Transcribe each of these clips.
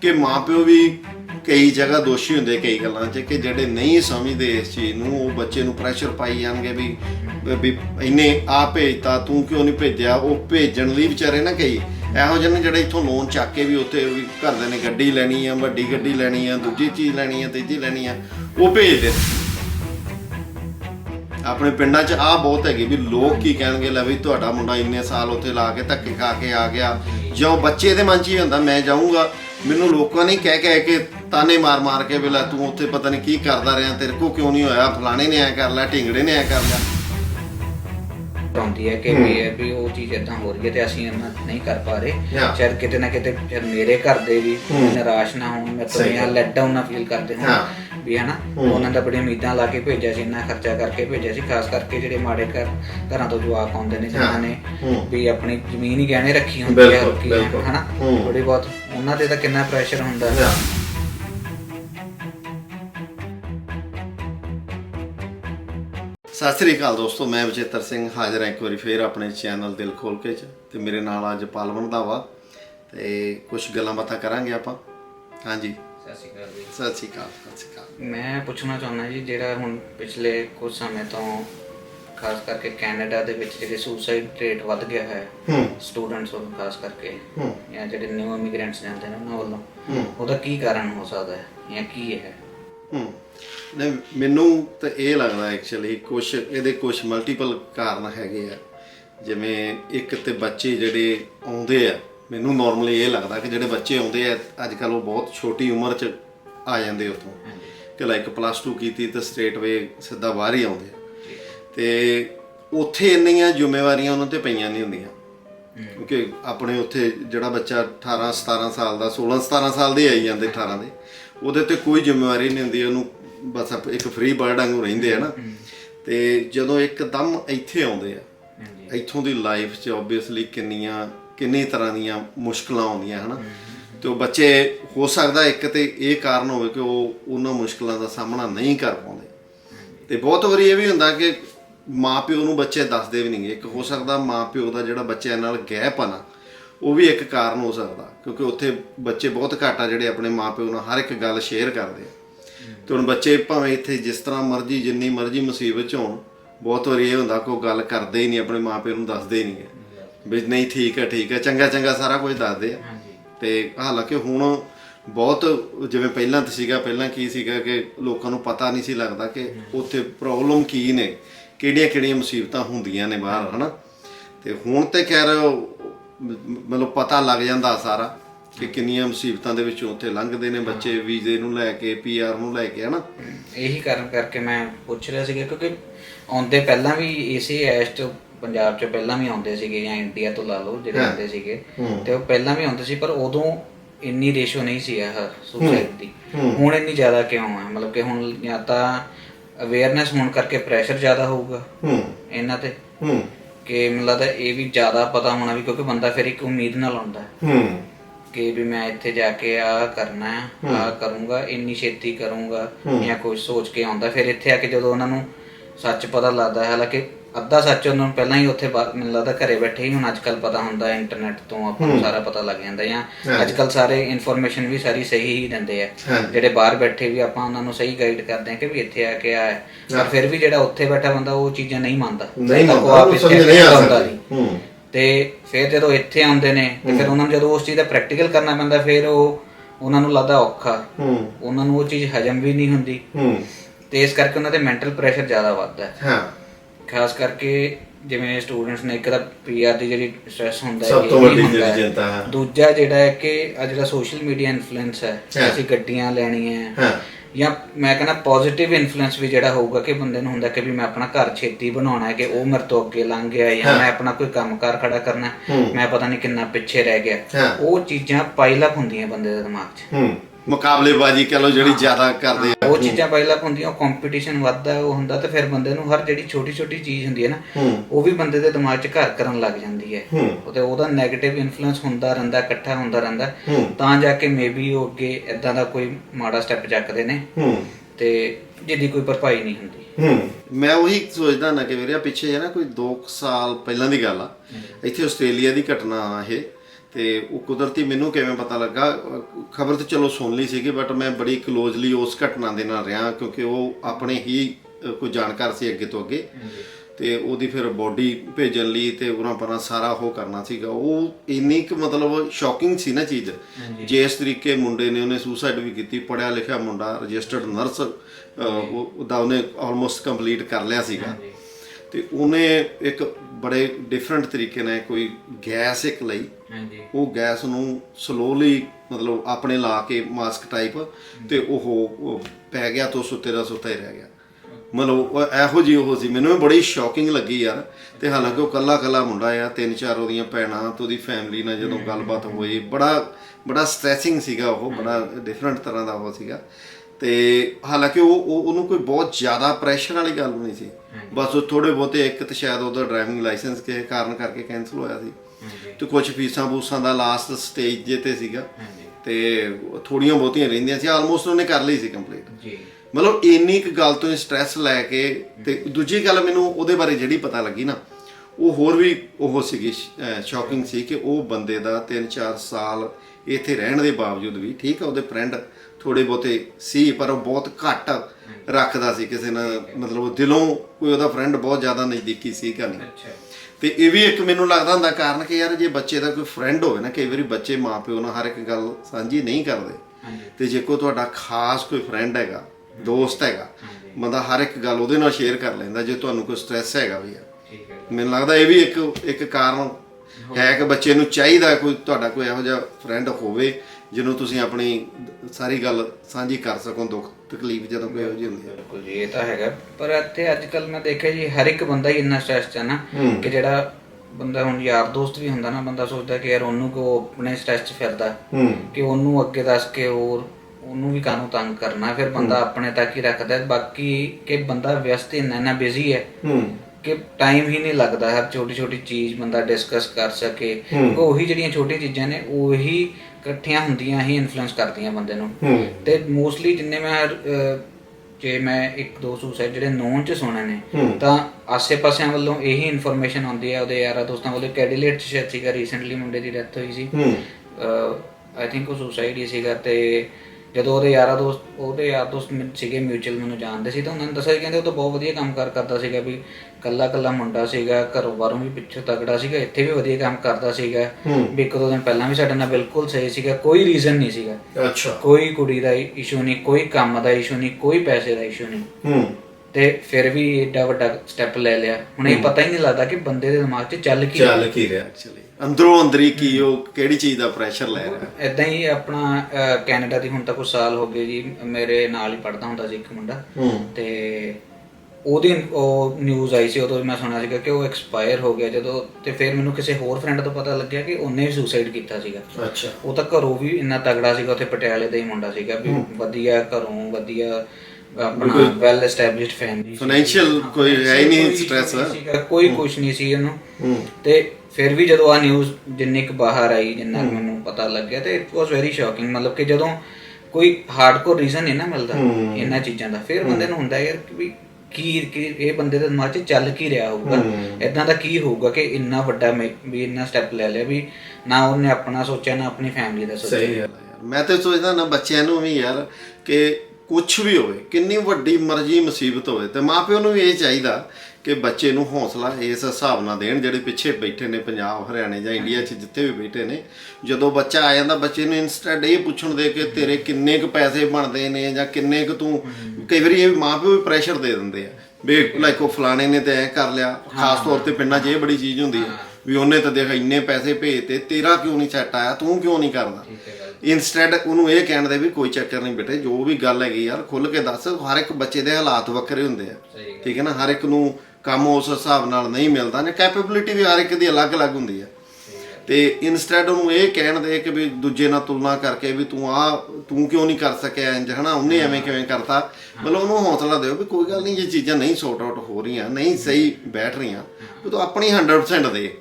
ਕਿ ਮਾਪਿਓ ਵੀ ਕਈ ਜਗ੍ਹਾ ਦੋਸ਼ੀ ਹੁੰਦੇ, ਕਈ ਗੱਲਾਂ 'ਚ ਕਿ ਜਿਹੜੇ ਨਹੀਂ ਸਮਝਦੇ ਇਸ ਚੀਜ਼ ਨੂੰ, ਉਹ ਬੱਚੇ ਨੂੰ ਪ੍ਰੈਸ਼ਰ ਪਾਈ ਜਾਣਗੇ ਵੀ ਵੀ ਇਹਨੇ ਆ ਭੇਜਤਾ, ਤੂੰ ਕਿਉਂ ਨਹੀਂ ਭੇਜਿਆ? ਉਹ ਭੇਜਣ ਲਈ ਵਿਚਾਰੇ ਨਾ ਕਈ ਇਹੋ ਜਿਹੇ ਨੇ ਜਿਹੜੇ ਇੱਥੋਂ ਲੋਨ ਚੱਕ ਕੇ ਵੀ ਉੱਥੇ ਵੀ ਘਰਦੇ ਨੇ ਗੱਡੀ ਲੈਣੀ ਆ, ਵੱਡੀ ਗੱਡੀ ਲੈਣੀ ਆ, ਦੂਜੀ ਚੀਜ਼ ਲੈਣੀ ਆ, ਤੀਜੀ ਲੈਣੀ ਆ, ਉਹ ਭੇਜਦੇ ਆਪਣੇ ਪਿੰਡਾਂ 'ਚ ਆ ਬਹੁਤ ਹੈਗੀ ਵੀ ਲੋਕ ਕੀ ਕਹਿਣਗੇ, ਲੈ ਵੀ ਤੁਹਾਡਾ ਮੁੰਡਾ ਇੰਨੇ ਸਾਲ ਉੱਥੇ ਲਾ ਕੇ ਧੱਕੇ ਖਾ ਕੇ ਆ ਗਿਆ। ਜਿਉਂ ਬੱਚੇ ਦੇ ਮਨ 'ਚ ਹੀ ਹੁੰਦਾ, ਮੈਂ ਜਾਊਂਗਾ ਮੈਨੂੰ ਲੋਕਾਂ ਨੇ ਕਹਿ ਕਹਿ ਕੇ ਤਾਨੇ ਮਾਰ ਮਾਰ ਕੇ ਵੀ ਲੈ ਤੂੰ ਉੱਥੇ ਪਤਾ ਨਹੀਂ ਕੀ ਕਰਦਾ ਰਿਹਾ, ਤੇਰੇ ਕੋ ਕਿਉਂ ਨਹੀਂ ਹੋਇਆ, ਫਲਾਣੇ ਨੇ ਐ ਕਰ ਲਿਆ, ਢਿੰਗੜੇ ਨੇ ਐ ਕਰ ਲਿਆ। ਆਉਂਦੀ ਹੈ ਕਿ ਵੀ ਇਹ ਵੀ ਉਹ ਚੀਜ਼ ਇਦਾਂ ਹੋ ਰਹੀ ਹੈ ਤੇ ਅਸੀਂ ਇਹਨਾਂ ਨਹੀਂ ਕਰ ਪਾ ਰਹੇ। ਸ਼ਾਇਦ ਕਿਤੇ ਨਾ ਕਿਤੇ ਸ਼ਾਇਦ ਮੇਰੇ ਘਰ ਦੇ ਵੀ ਨਿਰਾਸ਼ ਨਾ ਹੋਣ ਮੈਂ ਤੋਂ ਸਹੀ ਗੱਲ। ਲੈਟ ਡਾਊਨ ਨਾ ਫੀਲ ਕਰਦੇ ਹਾਂ। ਵੀ ਹਨਾ ਹੂੰ। ਉਹਨਾਂ ਦਾ ਬੜੀਆਂ ਉਮੀਦਾਂ ਲਾ ਕੇ ਭੇਜਿਆ ਸੀ ਇੰਨਾ ਖਰਚਾ ਕਰਕੇ ਭੇਜਿਆ ਸੀ ਖਾਸ ਕਰਕੇ ਜਿਹੜੇ ਮਾੜੇ ਘਰ ਘਰਾਂ ਤੋਂ ਜਵਾਕ ਆਉਂਦੇ ਨੇ ਜਿਨ੍ਹਾਂ। ਨੇ ਹੂੰ। ਵੀ ਆਪਣੀ ਜ਼ਮੀਨ ਹੀ ਗਹਿਣੇ ਰੱਖੀ ਹੁੰਦੀ ਹੈ ਬਿਲਕੁਲ, ਕੀ ਬਿਲਕੁਲ। ਹਨਾ ਹੂੰ। ਥੋੜੀ ਬਹੁਤ ਉਹਨਾਂ ਤੇ ਤਾਂ ਕਿੰਨਾ ਪ੍ਰੈਸ਼ਰ ਹੁੰਦਾ ਹੈ ਸਤਿ ਸ੍ਰੀ ਅਕਾਲ ਦੋਸਤੋ ਮੈਂ ਵਿਜੇਤਰ ਸਿੰਘ ਹਾਜ਼ਰ ਹਾਂ ਇੱਕ ਵਾਰੀ ਫੇਰ ਆਪਣੇ ਚੈਨਲ ਦਿਲ ਖੋਲ ਕੇ ਚ ਤੇ ਮੇਰੇ ਨਾਲ ਅੱਜ ਪਾਲਵਨ ਦਾ ਵਾ ਤੇ ਕੁਝ ਗੱਲਾਂ ਬਾਤਾਂ ਕਰਾਂਗੇ ਆਪਾਂ। ਹਾਂਜੀ। ਸਤਿ ਸ਼੍ਰੀ ਅਕਾਲ ਜੀ। ਸਤਿ ਸ੍ਰੀ ਅਕਾਲ ਸਤਿ ਸ੍ਰੀ ਅਕਾਲ। ਮੈਂ ਪੁੱਛਣਾ ਚਾਹੁੰਦਾ ਜੀ ਜਿਹੜਾ ਹੁਣ ਪਿਛਲੇ ਕੁਝ ਸਮੇਂ ਤੋਂ ਖਾਸ ਕਰਕੇ ਕੈਨੇਡਾ ਦੇ ਵਿੱਚ ਜਿਹੜੇ ਸੁਸਾਈਡ ਰੇਟ ਵੱਧ ਗਿਆ ਹੈ ਹੂੰ। ਸਟੂਡੈਂਟਸ ਵੱਲੋਂ ਖਾਸ ਕਰਕੇ ਹੂੰ। ਜਾਂ ਜਿਹੜੇ ਨਿਊ ਇਮੀਗ੍ਰੈਂਟਸ ਜਾਂਦੇ ਨੇ ਉਹਨਾਂ ਵੱਲੋਂ ਉਹਦਾ ਕੀ ਕਾਰਨ ਹੋ ਸਕਦਾ ਹੈ ਜਾਂ ਕੀ ਹੈ? ਹੂੰ। ਨਹੀਂ ਮੈਨੂੰ ਤਾਂ ਇਹ ਲੱਗਦਾ ਐਕਚੁਅਲੀ ਕੁਝ ਇਹਦੇ ਕੁਝ ਮਲਟੀਪਲ ਕਾਰਨ ਹੈਗੇ ਆ। ਜਿਵੇਂ ਇੱਕ ਤੇ ਬੱਚੇ ਜਿਹੜੇ ਆਉਂਦੇ ਆ ਮੈਨੂੰ ਨਾਰਮਲੀ ਇਹ ਲੱਗਦਾ ਕਿ ਜਿਹੜੇ ਬੱਚੇ ਆਉਂਦੇ ਆ ਅੱਜ ਕੱਲ ਉਹ ਬਹੁਤ ਛੋਟੀ ਉਮਰ 'ਚ ਆ ਜਾਂਦੇ ਉੱਥੋਂ। ਕਿ ਲਾਈਕ ਪਲੱਸ 2 ਕੀਤੀ ਤਾਂ ਸਟ੍ਰੇਟ ਵੇ ਸਿੱਧਾ ਬਾਹਰ ਹੀ ਆਉਂਦੇ ਆ। ਤੇ ਉੱਥੇ ਇੰਨੀਆਂ ਜ਼ਿੰਮੇਵਾਰੀਆਂ ਉਹਨਾਂ ਤੇ ਪਈਆਂ ਨਹੀਂ ਹੁੰਦੀਆਂ। ਕਿਉਂਕਿ ਆਪਣੇ ਉੱਥੇ ਜਿਹੜਾ ਬੱਚਾ 18 17 ਸਾਲ ਦਾ 16 17 ਸਾਲ ਦੇ ਆਈ ਜਾਂਦੇ 18 ਦੇ ਉਹਦੇ ਤੇ ਕੋਈ ਜ਼ਿੰਮੇਵਾਰੀ ਨਹੀਂ ਹੁੰਦੀ ਉਹਨੂੰ ਬਸ ਇੱਕ ਫ੍ਰੀ ਬਰਡ ਵਾਂਗੂ ਰਹਿੰਦੇ ਆ ਨਾ। ਤੇ ਜਦੋਂ ਇੱਕਦਮ ਇੱਥੇ ਆਉਂਦੇ ਆ ਇੱਥੋਂ ਦੀ ਲਾਈਫ 'ਚ ਆਬਵੀਅਸਲੀ ਕਿੰਨੀਆਂ ਕਿੰਨੀ ਤਰ੍ਹਾਂ ਦੀਆਂ ਮੁਸ਼ਕਲਾਂ ਆਉਂਦੀਆਂ ਹਨਾ। ਤੇ ਉਹ ਬੱਚੇ ਹੋ ਸਕਦਾ ਇੱਕ ਤੇ ਇਹ ਕਾਰਨ ਹੋਵੇ ਕਿ ਉਹ ਉਹਨਾਂ ਮੁਸ਼ਕਲਾਂ ਦਾ ਸਾਹਮਣਾ ਨਹੀਂ ਕਰ ਪਾਉਂਦੇ। ਤੇ ਬਹੁਤ ਵਾਰੀ ਇਹ ਵੀ ਹੁੰਦਾ ਕਿ ਮਾਪਿਓ ਨੂੰ ਬੱਚੇ ਦੱਸਦੇ ਵੀ ਨਹੀਂਗੇ ਇੱਕ ਹੋ ਸਕਦਾ ਮਾਪਿਓ ਦਾ ਜਿਹੜਾ ਬੱਚਿਆਂ ਨਾਲ ਗੈਪ ਆ ਨਾ ਉਹ ਵੀ ਇੱਕ ਕਾਰਨ ਹੋ ਸਕਦਾ ਕਿਉਂਕਿ ਉੱਥੇ ਬੱਚੇ ਬਹੁਤ ਘੱਟ ਆ ਜਿਹੜੇ ਆਪਣੇ ਮਾਪਿਓ ਨਾਲ ਹਰ ਇੱਕ ਗੱਲ ਸ਼ੇਅਰ ਕਰਦੇ ਆ। ਤੇ ਹੁਣ ਬੱਚੇ ਭਾਵੇਂ ਇੱਥੇ ਜਿਸ ਤਰ੍ਹਾਂ ਮਰਜ਼ੀ ਜਿੰਨੀ ਮਰਜ਼ੀ ਮੁਸੀਬਤ ਚ ਹੋਣ ਬਹੁਤ ਵਾਰੀ ਇਹ ਹੁੰਦਾ ਕਿ ਉਹ ਗੱਲ ਕਰਦੇ ਹੀ ਨਹੀਂ ਆਪਣੇ ਮਾਪਿਓ ਨੂੰ ਦੱਸਦੇ ਹੀ ਨਹੀਂ ਵੀ ਨਹੀਂ ਠੀਕ ਹੈ ਠੀਕ ਹੈ ਚੰਗਾ ਚੰਗਾ ਸਾਰਾ ਕੁਝ ਦੱਸਦੇ ਆ। ਤੇ ਹਾਲਾਂਕਿ ਹੁਣ ਬਹੁਤ ਜਿਵੇਂ ਪਹਿਲਾਂ ਤਾਂ ਸੀਗਾ ਪਹਿਲਾਂ ਕੀ ਸੀਗਾ ਕਿ ਲੋਕਾਂ ਨੂੰ ਪਤਾ ਨਹੀਂ ਸੀ ਲੱਗਦਾ ਕਿ ਉੱਥੇ ਪ੍ਰੋਬਲਮ ਕੀ ਨੇ ਕਿਹੜੀਆਂ ਕਿਹੜੀਆਂ ਮੁਸੀਬਤਾਂ ਹੁੰਦੀਆਂ ਨੇ ਬਾਹਰ ਹਨਾ? ਤੇ ਹੁਣ ਤੇ ਖੈਰ ਮ- ਮਤਲਬ ਪਤਾ ਲੱਗ ਜਾਂਦਾ ਸਾਰਾ। ਕਿ ਕਿੰਨੀਆਂ ਮੁਸੀਬਤਾਂ ਦੇ ਵਿੱਚੋਂ ਉੱਥੇ ਲੰਘਦੇ ਨੇ ਬੱਚੇ ਵੀਜ਼ੇ ਨੂੰ ਲੈ ਕੇ ਪੀਆਰ ਨੂੰ ਲੈ ਕੇ ਹਨਾ? ਇਹੀ ਕਾਰਨ ਕਰਕੇ ਮੈਂ ਪੁੱਛ ਰਿਹਾ ਸੀਗਾ ਕਿਉਂਕਿ ਆਉਂਦੇ ਪਹਿਲਾਂ ਵੀ ਇਸੇ ਐਸ਼ ਤੋਂ ਪੰਜਾਬ ਚੋਂ ਪਹਿਲਾਂ ਵੀ ਆਉਂਦੇ ਸੀਗੇ ਜਾਂ ਇੰਡੀਆ ਤੋਂ ਲਾ ਲਓ ਜਿਹੜੇ। ਆਉਂਦੇ ਸੀਗੇ। ਤੇ ਉਹ ਪਹਿਲਾਂ ਵੀ ਆਉਂਦੇ ਸੀ ਪਰ ਉਦੋਂ ਇੰਨੀ ਰੇਸ਼ੋ ਨਹੀਂ ਸੀ ਇਹ ਦੀ। ਹੂੰ। ਹੁਣ ਇੰਨੀ ਜ਼ਿਆਦਾ ਕਿਉਂ ਹੈ ਮਤਲਬ ਕਿ ਹੁਣ ਜਾਂ ਤਾਂ ਅਵੇਅਰਨੈਸ ਹੋਣ ਕਰਕੇ ਪ੍ਰੈਸ਼ਰ ਜ਼ਿਆਦਾ ਹੋਊਗਾ। ਹੂੰ। ਇਹਨਾਂ ਤੇ। ਹੂੰ। ਕਿ ਮੈਨੂੰ ਲੱਗਦਾ ਇਹ ਵੀ ਜ਼ਿਆਦਾ ਪਤਾ ਹੋਣਾ ਵੀ ਕਿਉਂਕਿ ਬੰਦਾ ਫਿਰ ਇੱਕ ਉਮੀਦ ਨਾਲ ਆਉਂਦਾ। ਹੂੰ। ਕਿ ਵੀ ਮੈਂ ਇੱਥੇ ਜਾ ਕੇ ਆ ਕਰਨਾ ਹੈ ਆ ਕਰੂੰਗਾ ਇੰਨੀ ਛੇਤੀ ਕਰੂੰਗਾ ਜਾਂ ਕੁਝ ਸੋਚ ਕੇ ਆਉਂਦਾ। ਫਿਰ ਇੱਥੇ ਆ ਕੇ ਜਦੋਂ ਉਹਨਾਂ ਨੂੰ ਸੱਚ ਪਤਾ ਲੱਗਦਾ ਹੈ ਹਾਲਾਂਕਿ ਅੱਧਾ ਸੱਚ ਉਹਨਾਂ ਨੂੰ ਪਹਿਲਾਂ ਹੀ ਉੱਥੇ ਮੈਨੂੰ ਲੱਗਦਾ ਘਰੇ ਬੈਠੇ ਹੀ ਹੁਣ ਅੱਜਕੱਲ ਪਤਾ ਹੁੰਦਾ ਇੰਟਰਨੈਟ ਤੋਂ ਆਪਾਂ ਨੂੰ ਸਾਰਾ ਪਤਾ ਲੱਗ ਜਾਂਦਾ ਜਾਂ ਅੱਜਕੱਲ ਸਾਰੇ ਇਨਫੋਰਮੇਸ਼ਨ ਵੀ ਸਾਰੀ ਸਹੀ ਹੀ ਦਿੰਦੇ ਆ। ਜਿਹੜੇ ਬਾਹਰ ਬੈਠੇ ਵੀ ਆਪਾਂ ਉਹਨਾਂ ਨੂੰ ਸਹੀ ਗਾਈਡ ਕਰਦੇ ਆ ਕਿ ਵੀ ਇੱਥੇ ਆ ਕੇ ਆ। ਪਰ ਫਿਰ ਵੀ ਜਿਹੜਾ ਉੱਥੇ ਬੈਠਾ ਬੰਦਾ ਉਹ ਚੀਜ਼ਾਂ ਨਹੀਂ ਮੰਨਦਾ। ਨਹੀਂ ਉਹ ਮੰਨਦਾ, ਇੱਥੇ ਸਮਝ ਨਹੀਂ ਆ ਸਕਦੀ। ਤੇ ਫਿਰ ਜਦੋਂ ਇੱਥੇ ਆਉਂਦੇ ਨੇ ਤੇ ਫਿਰ ਉਹਨਾਂ ਨੂੰ ਜਦੋਂ ਉਸ ਚੀਜ਼ ਦਾ ਪ੍ਰੈਕਟੀਕਲ ਕਰਨਾ ਪੈਂਦਾ ਫਿਰ ਉਹ ਉਹਨਾਂ ਨੂੰ ਲੱਗਦਾ ਔਖਾ। ਹੂੰ। ਉਹਨਾਂ ਨੂੰ ਉਹ ਚੀਜ਼ ਹਜਮ ਵੀ ਨਹੀਂ ਹੁੰਦੀ। ਹੂੰ। ਤੇ ਇਸ ਕਰਕੇ ਉਹਨਾਂ ਤੇ ਮੈਂਟਲ ਪ੍ਰੈਸ਼ਰ ਜ਼ਿਆਦਾ ਵੱਧਦਾ ਹੈ। ਹਾਂ। ਖਾਸ ਕਰਕੇ ਜਿਵੇਂ ਸਟੂਡੈਂਟਸ ਨੇ ਇੱਕ ਤਾਂ ਪੀਆਰ ਦੀ ਜਿਹੜੀ ਸਟ੍ਰੈਸ ਹੁੰਦਾ ਹੈ ਸਭ ਤੋਂ ਵੱਡੀ ਜਿਹੜੀ। ਚਿੰਤਾ ਹੈ। ਦੂਜਾ ਜਿਹੜਾ ਹੈ ਕਿ ਆ ਜਿਹੜਾ ਸੋਸ਼ਲ ਮੀਡੀਆ ਇਨਫਲੂਐਂਸ ਹੈ ਹਾਂ। ਅਸੀਂ ਗੱਡੀਆਂ ਲੈਣੀਆਂ ਹਾਂ। ਜਾਂ ਮੈਂ ਕਹਿੰਦਾ ਪੋਜ਼ਿਟਿਵ ਇਨਫਲੂਐਂਸ ਵੀ ਜਿਹੜਾ ਹੋਊਗਾ ਕਿ ਬੰਦੇ ਨੂੰ ਹੁੰਦਾ ਕਿ ਵੀ ਮੈਂ ਆਪਣਾ ਘਰ ਛੇਤੀ ਬਣਾਉਣਾ ਹੈ ਕਿ ਉਹ ਮੇਰੇ ਤੋਂ ਅੱਗੇ ਲੰਘ ਗਿਆ ਜਾਂ ਮੈਂ ਆਪਣਾ ਕੋਈ ਕੰਮਕਾਰ ਖੜਾ ਕਰਨਾ। ਮੈਂ ਪਤਾ ਨਹੀਂ ਕਿੰਨਾ ਪਿੱਛੇ ਰਹਿ ਗਿਆ। ਉਹ ਚੀਜ਼ਾਂ ਪਾਈਲ ਅਪ ਹੁੰਦੀਆਂ ਬੰਦੇ ਦੇ ਦਿਮਾਗ 'ਚ। ਹੂੰ। ਮੁਕਾਬਲੇਬਾਜ਼ੀ ਕਹ ਲਓ ਜਿਹੜੀ ਜ਼ਿਆਦਾ ਕਰਦੇ ਆ। ਉਹ ਚੀਜ਼ਾਂ ਅਪ ਹੁੰਦੀਆਂ ਉਹ ਕੰਪੀਟੀਸ਼ਨ ਵੱਧਦਾ ਉਹ ਹੁੰਦਾ ਤੇ ਫਿਰ ਬੰਦੇ ਨੂੰ ਹਰ ਜਿਹੜੀ ਛੋਟੀ ਛੋਟੀ ਚੀਜ਼ ਹੁੰਦੀ ਹੈ ਨਾ ਉਹ ਵੀ ਬੰਦੇ ਦੇ ਦਿਮਾਗ 'ਚ ਘਰ ਕਰਨ ਲੱਗ ਜਾਂਦੀ ਹੈ। ਤੇ ਉਹਦਾ 네ਗੇਟਿਵ ਇਨਫਲੂਐਂਸ ਹੁੰਦਾ ਰਹਿੰਦਾ ਇਕੱਠਾ ਹੁੰਦਾ ਰਹਿੰਦਾ। ਤਾਂ ਜਾ ਕੇ ਮੇਬੀ ਉਹ ਅੱਗੇ ਇਦਾਂ ਦਾ ਕੋਈ ਮਾੜਾ ਸਟੈਪ ਚੱਕਦੇ ਨੇ। ਤੇ ਜਿਹਦੀ ਕੋਈ ਭਰਪਾਈ ਨਹੀਂ ਹੁੰਦੀ। ਮੈਂ ਉਹੀ ਸੋਚਦਾ ਨਾ ਕਿ ਵੀਰੇ ਪਿੱਛੇ ਹੈ ਨਾ ਕੋਈ 2 ਸਾਲ ਪਹਿਲਾਂ ਦੀ ਗੱਲ ਆ ਇੱਥੇ ਆਸਟ੍ਰੇਲੀਆ ਦੀ ਘਟਨਾ ਆ ਇਹ ਤੇ ਉਹ ਕੁਦਰਤੀ ਮੈਨੂੰ ਕਿਵੇਂ ਪਤਾ ਲੱਗਾ? ਖਬਰ ਤੇ ਚਲੋ ਸੁਣ ਲਈ ਸੀਗੀ ਬਟ ਮੈਂ ਬੜੀ ਕਲੋਜ਼ਲੀ ਉਸ ਘਟਨਾ ਦੇ ਨਾਲ ਰਿਹਾ ਕਿਉਂਕਿ ਉਹ ਆਪਣੇ ਹੀ ਕੋਈ ਜਾਣਕਾਰ ਸੀ ਅੱਗੇ ਤੋਂ ਅੱਗੇ। ਤੇ ਉਹਦੀ ਫਿਰ ਬੋਡੀ ਭੇਜਣ ਲਈ ਤੇ ਉਹਨਾਂ ਪਰਾਂ ਸਾਰਾ ਉਹ ਕਰਨਾ ਸੀਗਾ। ਉਹ ਇੰਨੀ ਕੁ ਮਤਲਬ ਸ਼ੌਕਿੰਗ ਸੀ ਨਾ ਚੀਜ਼। ਜੇ ਇਸ ਤਰੀਕੇ ਮੁੰਡੇ ਨੇ ਉਹਨੇ ਸੁਸਾਈਡ ਵੀ ਕੀਤੀ ਪੜਿਆ ਲਿਖਿਆ ਮੁੰਡਾ ਰਜਿਸਟਰਡ ਨਰਸ ਉਹਦਾ ਉਹਨੇ ਆਲਮੋਸਟ ਕੰਪਲੀਟ ਕਰ ਲਿਆ ਸੀਗਾ। ਤੇ ਉਹਨੇ ਇੱਕ ਬੜੇ ਡਿਫਰੈਂਟ ਤਰੀਕੇ ਨਾਲ ਕੋਈ ਗੈਸ ਇੱਕ ਲਈ। ਹਾਂਜੀ। ਉਹ ਗੈਸ ਨੂੰ ਸਲੋਲੀ ਮਤਲਬ ਆਪਣੇ ਲਾ ਕੇ ਮਾਸਕ ਟਾਈਪ ਤੇ ਉਹ ਪੈ ਗਿਆ ਤੋਂ ਸੁੱਤੇ ਦਾ ਸੁੱਤਾ ਹੀ ਰਹਿ ਗਿਆ। ਮਤਲਬ ਇਹੋ ਜਿਹੀ ਉਹ ਸੀ। ਮੈਨੂੰ ਬੜੀ ਸ਼ੌਕਿੰਗ ਲੱਗੀ ਯਾਰ। ਤੇ ਹਾਲਾਂਕਿ ਉਹ ਕੱਲਾ ਕੱਲਾ ਮੁੰਡਾ ਆ ਤਿੰਨ ਚਾਰ ਉਹਦੀਆਂ ਭੈਣਾਂ ਤੇ ਉਹਦੀ ਫੈਮਿਲੀ ਨਾਲ ਜਦੋਂ ਗੱਲਬਾਤ ਹੋਈ ਬੜਾ ਬੜਾ ਸਟ੍ਰੈਸਿੰਗ ਸੀਗਾ ਉਹ ਬੜਾ ਡਿਫਰੈਂਟ ਤਰ੍ਹਾਂ ਦਾ ਉਹ ਸੀਗਾ। ਤੇ ਹਾਲਾਂਕਿ ਉਹ ਉਹ- ਉਹਨੂੰ ਕੋਈ ਬਹੁਤ ਜ਼ਿਆਦਾ ਪ੍ਰੈਸ਼ਰ ਵਾਲੀ ਗੱਲ ਨਹੀਂ ਸੀ। ਬਸ ਉਹ ਥੋੜੇ ਬਹੁਤੇ ਇੱਕ ਤੇ ਸ਼ਾਇਦ ਉਹਦਾ ਡਰਾਈਵਿੰਗ ਲਾਇਸੈਂਸ ਕਿਸੇ ਕਾਰਨ ਕਰਕੇ ਕੈਨਸਲ ਹੋਇਆ ਸੀ। ਤੇ ਕੁਝ ਫੀਸਾਂ ਫੂਸਾਂ ਦਾ ਲਾਸਟ ਸਟੇਜ ਜੇ ਤੇ ਸੀਗਾ। ਤੇ ਥੋੜੀਆਂ ਬਹੁਤੀਆਂ ਰਹਿੰਦੀਆਂ ਸੀ। ਆਲਮੋਸਟ ਉਹਨੇ ਕਰ ਲਈ ਸੀ ਕੰਪਲੀਟ ਜੀ। ਮਤਲਬ ਇੰਨੀ ਕੁ ਗੱਲ ਤੋਂ ਸਟ੍ਰੈਸ ਲੈ ਕੇ ਤੇ ਦੂਜੀ ਗੱਲ ਮੈਨੂੰ ਉਹਦੇ ਬਾਰੇ ਜਿਹੜੀ ਪਤਾ ਲੱਗੀ ਨਾ ਉਹ ਹੋਰ ਵੀ ਉਹ ਸੀਗੀ ਸ਼ੌਕਿੰਗ ਸੀ ਕਿ ਉਹ ਬੰਦੇ ਦਾ 3-4 ਸਾਲ ਇੱਥੇ ਰਹਿਣ ਦੇ ਬਾਵਜੂਦ ਵੀ ਠੀਕ ਆ ਉਹਦੇ ਫਰੈਂਡ ਥੋੜੇ ਬਹੁਤੇ ਸੀ ਪਰ ਉਹ ਬਹੁਤ ਘੱਟ ਰੱਖਦਾ ਸੀ ਕਿਸੇ ਨਾਲ। ਮਤਲਬ ਉਹ ਦਿਲੋਂ ਕੋਈ ਉਹਦਾ ਫਰੈਂਡ ਬਹੁਤ ਜ਼ਿਆਦਾ ਨਜ਼ਦੀਕੀ ਸੀਗਾ ਨਹੀਂ ਅੱਛਾ। ਤੇ ਇਹ ਵੀ ਇੱਕ ਮੈਨੂੰ ਲੱਗਦਾ ਹੁੰਦਾ ਕਾਰਨ ਕਿ ਯਾਰ ਜੇ ਬੱਚੇ ਦਾ ਕੋਈ ਫਰੈਂਡ ਹੋਵੇ ਨਾ ਕਈ ਵਾਰੀ ਬੱਚੇ ਮਾਪਿਓ ਨਾਲ ਹਰ ਇੱਕ ਗੱਲ ਸਾਂਝੀ ਨਹੀਂ ਕਰਦੇ। ਤੇ ਜੇ ਕੋਈ ਤੁਹਾਡਾ ਖਾਸ ਕੋਈ ਫਰੈਂਡ ਹੈਗਾ ਦੋਸਤ ਹੈਗਾ ਬੰਦਾ ਹਰ ਇੱਕ ਗੱਲ ਉਹਦੇ ਨਾਲ ਸ਼ੇਅਰ ਕਰ ਲੈਂਦਾ ਜੇ ਤੁਹਾਨੂੰ ਕੋਈ ਸਟ੍ਰੈਸ ਹੈਗਾ ਵੀ ਆ। ਠੀਕ ਹੈ ਮੈਨੂੰ ਲੱਗਦਾ ਇਹ ਵੀ ਇੱਕ ਇੱਕ ਕਾਰਨ ਹੈ ਕਿ ਬੱਚੇ ਨੂੰ ਚਾਹੀਦਾ ਕੋਈ ਤੁਹਾਡਾ ਕੋਈ ਇਹੋ ਜਿਹਾ ਫਰੈਂਡ ਹੋਵੇ ਜਿਹਨੂੰ ਤੁਸੀਂ ਆਪਣੀ ਸਾਰੀ ਗੱਲ ਸਾਂਝੀ ਕਰ ਸਕੋ ਦੁੱਖ ਤਕਲੀਫ ਜਦੋਂ ਕੋਈ ਇਹੋ ਜਿਹੀ ਹੁੰਦੀ ਹੈ। ਬਿਲਕੁਲ ਜੀ ਇਹ ਤਾਂ ਹੈਗਾ। ਪਰ ਇੱਥੇ ਅੱਜ ਕੱਲ ਮੈਂ ਦੇਖਿਆ ਜੀ ਹਰ ਇੱਕ ਬੰਦਾ ਹੀ ਇੰਨਾ ਸਟ੍ਰੈਸ ਚ ਹੈ। ਨਾ ਕਿ ਜਿਹੜਾ ਬੰਦਾ ਹੁਣ ਯਾਰ ਦੋਸਤ ਵੀ ਹੁੰਦਾ ਨਾ ਬੰਦਾ ਸੋਚਦਾ ਕਿ ਯਾਰ ਉਹਨੂੰ ਕੋ ਆਪਣੇ ਸਟ੍ਰੈਸ ਚ ਫਿਰਦਾ? ਹੂੰ। ਕਿ ਉਹਨੂੰ ਅੱਗੇ ਦੱਸ ਕੇ ਹੋਰ ਉਹਨੂੰ ਵੀ ਕਾਹਨੂੰ ਤੰਗ ਕਰਨਾ? ਫਿਰ ਬੰਦਾ ਆਪਣੇ ਤੱਕ ਹੀ ਰੱਖਦਾ। ਹੈ। ਬਾਕੀ ਕਿ ਬੰਦਾ ਵਿਅਸਤ ਇੰਨਾ ਇੰਨਾ ਬਿਜ਼ੀ ਹੈ ਹੂੰ। ਕਿ ਟਾਈਮ ਹੀ ਨਹੀਂ ਲੱਗਦਾ ਹਰ ਛੋਟੀ ਛੋਟੀ ਚੀਜ਼ ਬੰਦਾ ਡਿਸਕਸ ਕਰ ਸਕੇ। ਕਿਉਂਕਿ ਉਹੀ ਜਿਹੜੀਆਂ ਛੋਟੀਆਂ ਚੀਜ਼ਾਂ ਨੇ ਉਹੀ ਇਕੱਠੀਆਂ ਹੁੰਦੀਆਂ ਹੀ ਇਨਫਲੂਐਂਸ ਕਰਦੀਆਂ ਬੰਦੇ ਨੂੰ। ਹੂੰ। ਤੇ ਮੋਸਟਲੀ ਜਿੰਨੇ ਮੈਂ ਜੇ ਮੈਂ ਇੱਕ ਦੋ ਸੁਸਾਈਡ ਜਿਹੜੇ ਨੋਨ ਚ ਸੁਣੇ ਨੇ ਹੂੰ। ਤਾਂ ਆਸੇ-ਪਾਸਿਆਂ ਵੱਲੋਂ ਇਹੀ ਇਨਫੋਰਮੇਸ਼ਨ ਆਉਂਦੀ ਹੈ ਉਹਦੇ ਯਾਰਾਂ ਦੋਸਤਾਂ ਵੱਲੋਂ। ਕੈਡੀਲੇਟ ਚ ਸ਼ਾਇਦ ਸੀਗਾ ਰੀਸੈਂਟਲੀ ਮੁੰਡੇ ਦੀ ਡੈਥ ਹੋਈ ਸੀ। ਹੂੰ। ਆਈ ਥਿੰਕ ਉਹ ਸੁਸਾਈਡ ਹੀ ਸੀਗਾ ਤੇ ਜਦੋਂ ਉਹਦੇ ਯਾਰਾ ਦੋਸਤ ਉਹਦੇ ਯਾਰ ਦੋਸਤ ਸੀਗੇ ਮਿਊਚੁਅਲ ਮੈਨੂੰ ਜਾਣਦੇ ਸੀ ਤਾਂ ਉਹਨਾਂ ਨੇ ਦੱਸਿਆ ਕਹਿੰਦੇ ਉਹ ਤਾਂ ਬਹੁਤ ਵਧੀਆ ਕੰਮ ਕਾਰ ਕਰਦਾ ਸੀਗਾ ਵੀ ਕੱਲਾ ਕੱਲਾ ਮੁੰਡਾ ਸੀਗਾ ਘਰੋਂ ਬਾਹਰੋਂ ਵੀ ਪਿੱਛੇ ਤਗੜਾ ਸੀਗਾ ਇੱਥੇ ਵੀ ਵਧੀਆ ਕੰਮ ਕਰਦਾ ਸੀਗਾ ਵੀ ਇੱਕ ਦੋ ਦਿਨ ਪਹਿਲਾਂ ਵੀ ਸਾਡੇ ਨਾਲ ਬਿਲਕੁਲ ਸਹੀ ਸੀਗਾ ਕੋਈ ਰੀਜ਼ਨ ਨਹੀਂ ਸੀਗਾ। ਅੱਛਾ। ਕੋਈ ਕੁੜੀ ਦਾ ਇਸ਼ੂ ਨਹੀਂ ਕੋਈ ਕੰਮ ਦਾ ਇਸ਼ੂ ਨਹੀਂ ਕੋਈ ਪੈਸੇ ਦਾ ਇਸ਼ੂ ਨਹੀਂ। ਹੂੰ। ਤੇ ਫਿਰ ਵੀ ਏਡਾ ਵੱਡਾ ਸਟੈਪ ਲੈ ਲਿਆ। ਹੁਣ ਇਹ ਪਤਾ ਹੀ ਨਹੀਂ ਲੱਗਦਾ ਕਿ ਬੰਦੇ ਦੇ ਦਿਮਾਗ 'ਚ ਚੱਲ ਕੀ ਚੱਲ ਕੀ ਰਿਹਾ ਐਕਚੁਅਲੀ ਅੰਦਰੋਂ ਅੰਦਰੀ ਕੀ ਉਹ ਕਿਹੜੀ ਚੀਜ਼ ਦਾ ਪ੍ਰੈਸ਼ਰ ਲੈ ਰਿਹਾ? ਇਦਾਂ ਹੀ ਆਪਣਾ ਕੈਨੇਡਾ ਦੀ ਹੁਣ ਤੱਕ ਕੁਝ ਸਾਲ ਹੋ ਗਏ ਜੀ ਮੇਰੇ ਨਾਲ ਹੀ ਪੜਦਾ ਹੁੰਦਾ ਸੀ ਇੱਕ ਮੁੰਡਾ। ਤੇ ਉਹਦੀ ਉਹ ਨਿਊਜ਼ ਆਈ ਸੀ ਉਦੋਂ ਮੈਂ ਸੁਣਿਆ ਸੀਗਾ ਕਿ ਉਹ ਐਕਸਪਾਇਰ ਹੋ ਗਿਆ ਜਦੋਂ ਤੇ ਫਿਰ ਮੈਨੂੰ ਕਿਸੇ ਹੋਰ ਫਰੈਂਡ ਤੋਂ ਪਤਾ ਲੱਗਿਆ ਕਿ ਉਹਨੇ ਵੀ ਸੁਸਾਈਡ ਕੀਤਾ ਸੀਗਾ। ਅੱਛਾ। ਉਹ ਤਾਂ ਘਰੋਂ ਵੀ ਇੰਨਾ ਤਗੜਾ ਸੀਗਾ ਉੱਥੇ ਪਟਿਆਲੇ ਦਾ ਹੀ ਮੁੰਡਾ ਸੀਗਾ ਵੀ ਵਧੀਆ ਘਰੋਂ ਵਧੀਆ ਆਪਣਾ ਵੈਲ ਐਸਟੈਬਲਿਸ਼ਡ ਫੈਮਿਲੀ Financial ਕੋਈ ਹੈ ਹੀ ਨਹੀਂ stress। ਕੋਈ ਕੁਝ ਨਹੀਂ ਸੀ ਉਹਨੂੰ ਤੇ ਫਿਰ ਵੀ ਜਦੋਂ ਆ ਨਿਊਜ਼ ਜਿੰਨੀ ਕੁ ਬਾਹਰ ਆਈ ਜਿੰਨਾ ਮੈਨੂੰ ਪਤਾ ਲੱਗਿਆ ਤੇ ਇਟ ਵਾਸ ਵੈਰੀ ਸ਼ੌਕਿੰਗ ਮਤਲਬ ਕਿ ਜਦੋਂ ਕੋਈ ਹਾਰਡਕੋਰ ਰੀਜ਼ਨ ਨਹੀਂ ਨਾ ਮਿਲਦਾ ਇਹਨਾਂ ਚੀਜ਼ਾਂ ਦਾ ਫਿਰ ਬੰਦੇ ਨੂੰ ਹੁੰਦਾ ਯਾਰ ਕਿ ਵੀ ਕੀ ਕੀ ਇਹ ਬੰਦੇ ਦੇ ਦਿਮਾਗ 'ਚ ਚੱਲ ਕੀ ਰਿਹਾ ਹੋਊਗਾ? ਇਦਾਂ ਦਾ ਕੀ ਹੋਊਗਾ ਕਿ ਇੰਨਾ ਵੱਡਾ ਵੀ ਇੰਨਾ ਸਟੈਪ ਲੈ ਲਿਆ ਵੀ ਨਾ ਉਹਨੇ ਆਪਣਾ ਸੋਚਿਆ ਨਾ ਆਪਣੀ ਫੈਮਿਲੀ ਦਾ ਸੋਚਿਆ। ਸਹੀ ਗੱਲ ਹੈ ਯਾਰ। ਮੈਂ ਤੇ ਸੋਚਦਾ ਨਾ ਬੱਚਿਆਂ ਨੂੰ ਵੀ ਯਾਰ ਕਿ ਕੁਝ ਵੀ ਹੋਵੇ ਕਿੰਨੀ ਵੱਡੀ ਮਰਜ਼ੀ ਮੁਸੀਬਤ ਹੋਵੇ ਤੇ ਮਾਪਿਓ ਨੂੰ ਵੀ ਇਹ ਚਾਹੀਦਾ ਕਿ ਬੱਚੇ ਨੂੰ ਹੌਸਲਾ ਇਸ ਹਿਸਾਬ ਨਾਲ ਦੇਣ ਜਿਹੜੇ ਪਿੱਛੇ ਬੈਠੇ ਨੇ ਪੰਜਾਬ ਹਰਿਆਣੇ ਜਾਂ ਇੰਡੀਆ 'ਚ ਜਿੱਥੇ ਵੀ ਬੈਠੇ ਨੇ। ਜਦੋਂ ਬੱਚਾ ਆ ਜਾਂਦਾ ਬੱਚੇ ਨੂੰ ਇਨਸਟੈਂਟ ਇਹ ਪੁੱਛਣ ਦੇ ਕਿ ਤੇਰੇ ਕਿੰਨੇ ਕੁ ਪੈਸੇ ਬਣਦੇ ਨੇ ਜਾਂ ਕਿੰਨੇ ਕੁ ਤੂੰ ਕਈ ਵਾਰੀ ਇਹ ਮਾਪਿਓ ਵੀ ਪ੍ਰੈਸ਼ਰ ਦੇ ਦਿੰਦੇ ਆ ਵੀ ਲਾਈਕ ਉਹ ਫਲਾਣੇ ਨੇ ਤੇ ਐ ਕਰ ਲਿਆ ਖਾਸ ਤੌਰ ਤੇ ਪਿੰਡਾਂ 'ਚ ਇਹ ਬੜੀ ਚੀਜ਼ ਹੁੰਦੀ ਹੈ। ਵੀ ਉਹਨੇ ਤਾਂ ਦੇਖ ਇੰਨੇ ਪੈਸੇ ਭੇਜਤੇ ਤੇਰਾ ਕਿਉਂ ਨਹੀਂ ਸੈੱਟ ਆਇਆ ਤੂੰ ਕਿਉਂ ਨਹੀਂ ਕਰਦਾ? ਇਨਸਟੈਡ ਉਹਨੂੰ ਇਹ ਕਹਿਣ ਦੇ ਵੀ ਕੋਈ ਚੱਕਰ ਨਹੀਂ ਬੇਟੇ ਜੋ ਵੀ ਗੱਲ ਹੈਗੀ ਯਾਰ ਖੁੱਲ ਕੇ ਦੱਸ ਹਰ ਇੱਕ ਬੱਚੇ ਦੇ ਹਾਲਾਤ ਵੱਖਰੇ ਹੁੰਦੇ ਆ। ਠੀਕ ਹੈ ਨਾ ਹਰ ਇੱਕ ਨੂੰ ਕੰਮ ਉਸ ਹਿਸਾਬ ਨਾਲ ਨਹੀਂ ਮਿਲਦਾ ਨੇ ਕੈਪੇਬਿਲਿਟੀ ਵੀ ਹਰ ਇੱਕ ਦੀ ਅਲੱਗ-ਅਲੱਗ ਹੁੰਦੀ ਹੈ ਤੇ ਇਨਸਟੈਡ ਉਹਨੂੰ ਇਹ ਕਹਿਣ ਦੇ ਕਿ ਵੀ ਦੂਜੇ ਨਾਲ ਤੁਲਨਾ ਕਰਕੇ ਵੀ ਤੂੰ ਆ ਤੂੰ ਕਿਉਂ ਨਹੀਂ ਕਰ ਸਕਿਆ ਇੰਜ ਹਨਾ? ਉਹਨੇ ਐਵੇਂ ਕਿਵੇਂ ਕਰਤਾ? ਮਤਲਬ ਉਹਨੂੰ ਹੌਸਲਾ ਦਿਓ ਵੀ ਕੋਈ ਗੱਲ ਨਹੀਂ ਜੇ ਚੀਜ਼ਾਂ ਨਹੀਂ ਸੌਟ ਆਊਟ ਹੋ ਰਹੀਆਂ ਨਹੀਂ ਸਹੀ ਬੈਠ ਰਹੀਆਂ। ਤੂੰ ਆਪਣੀ 100% ਦੇ।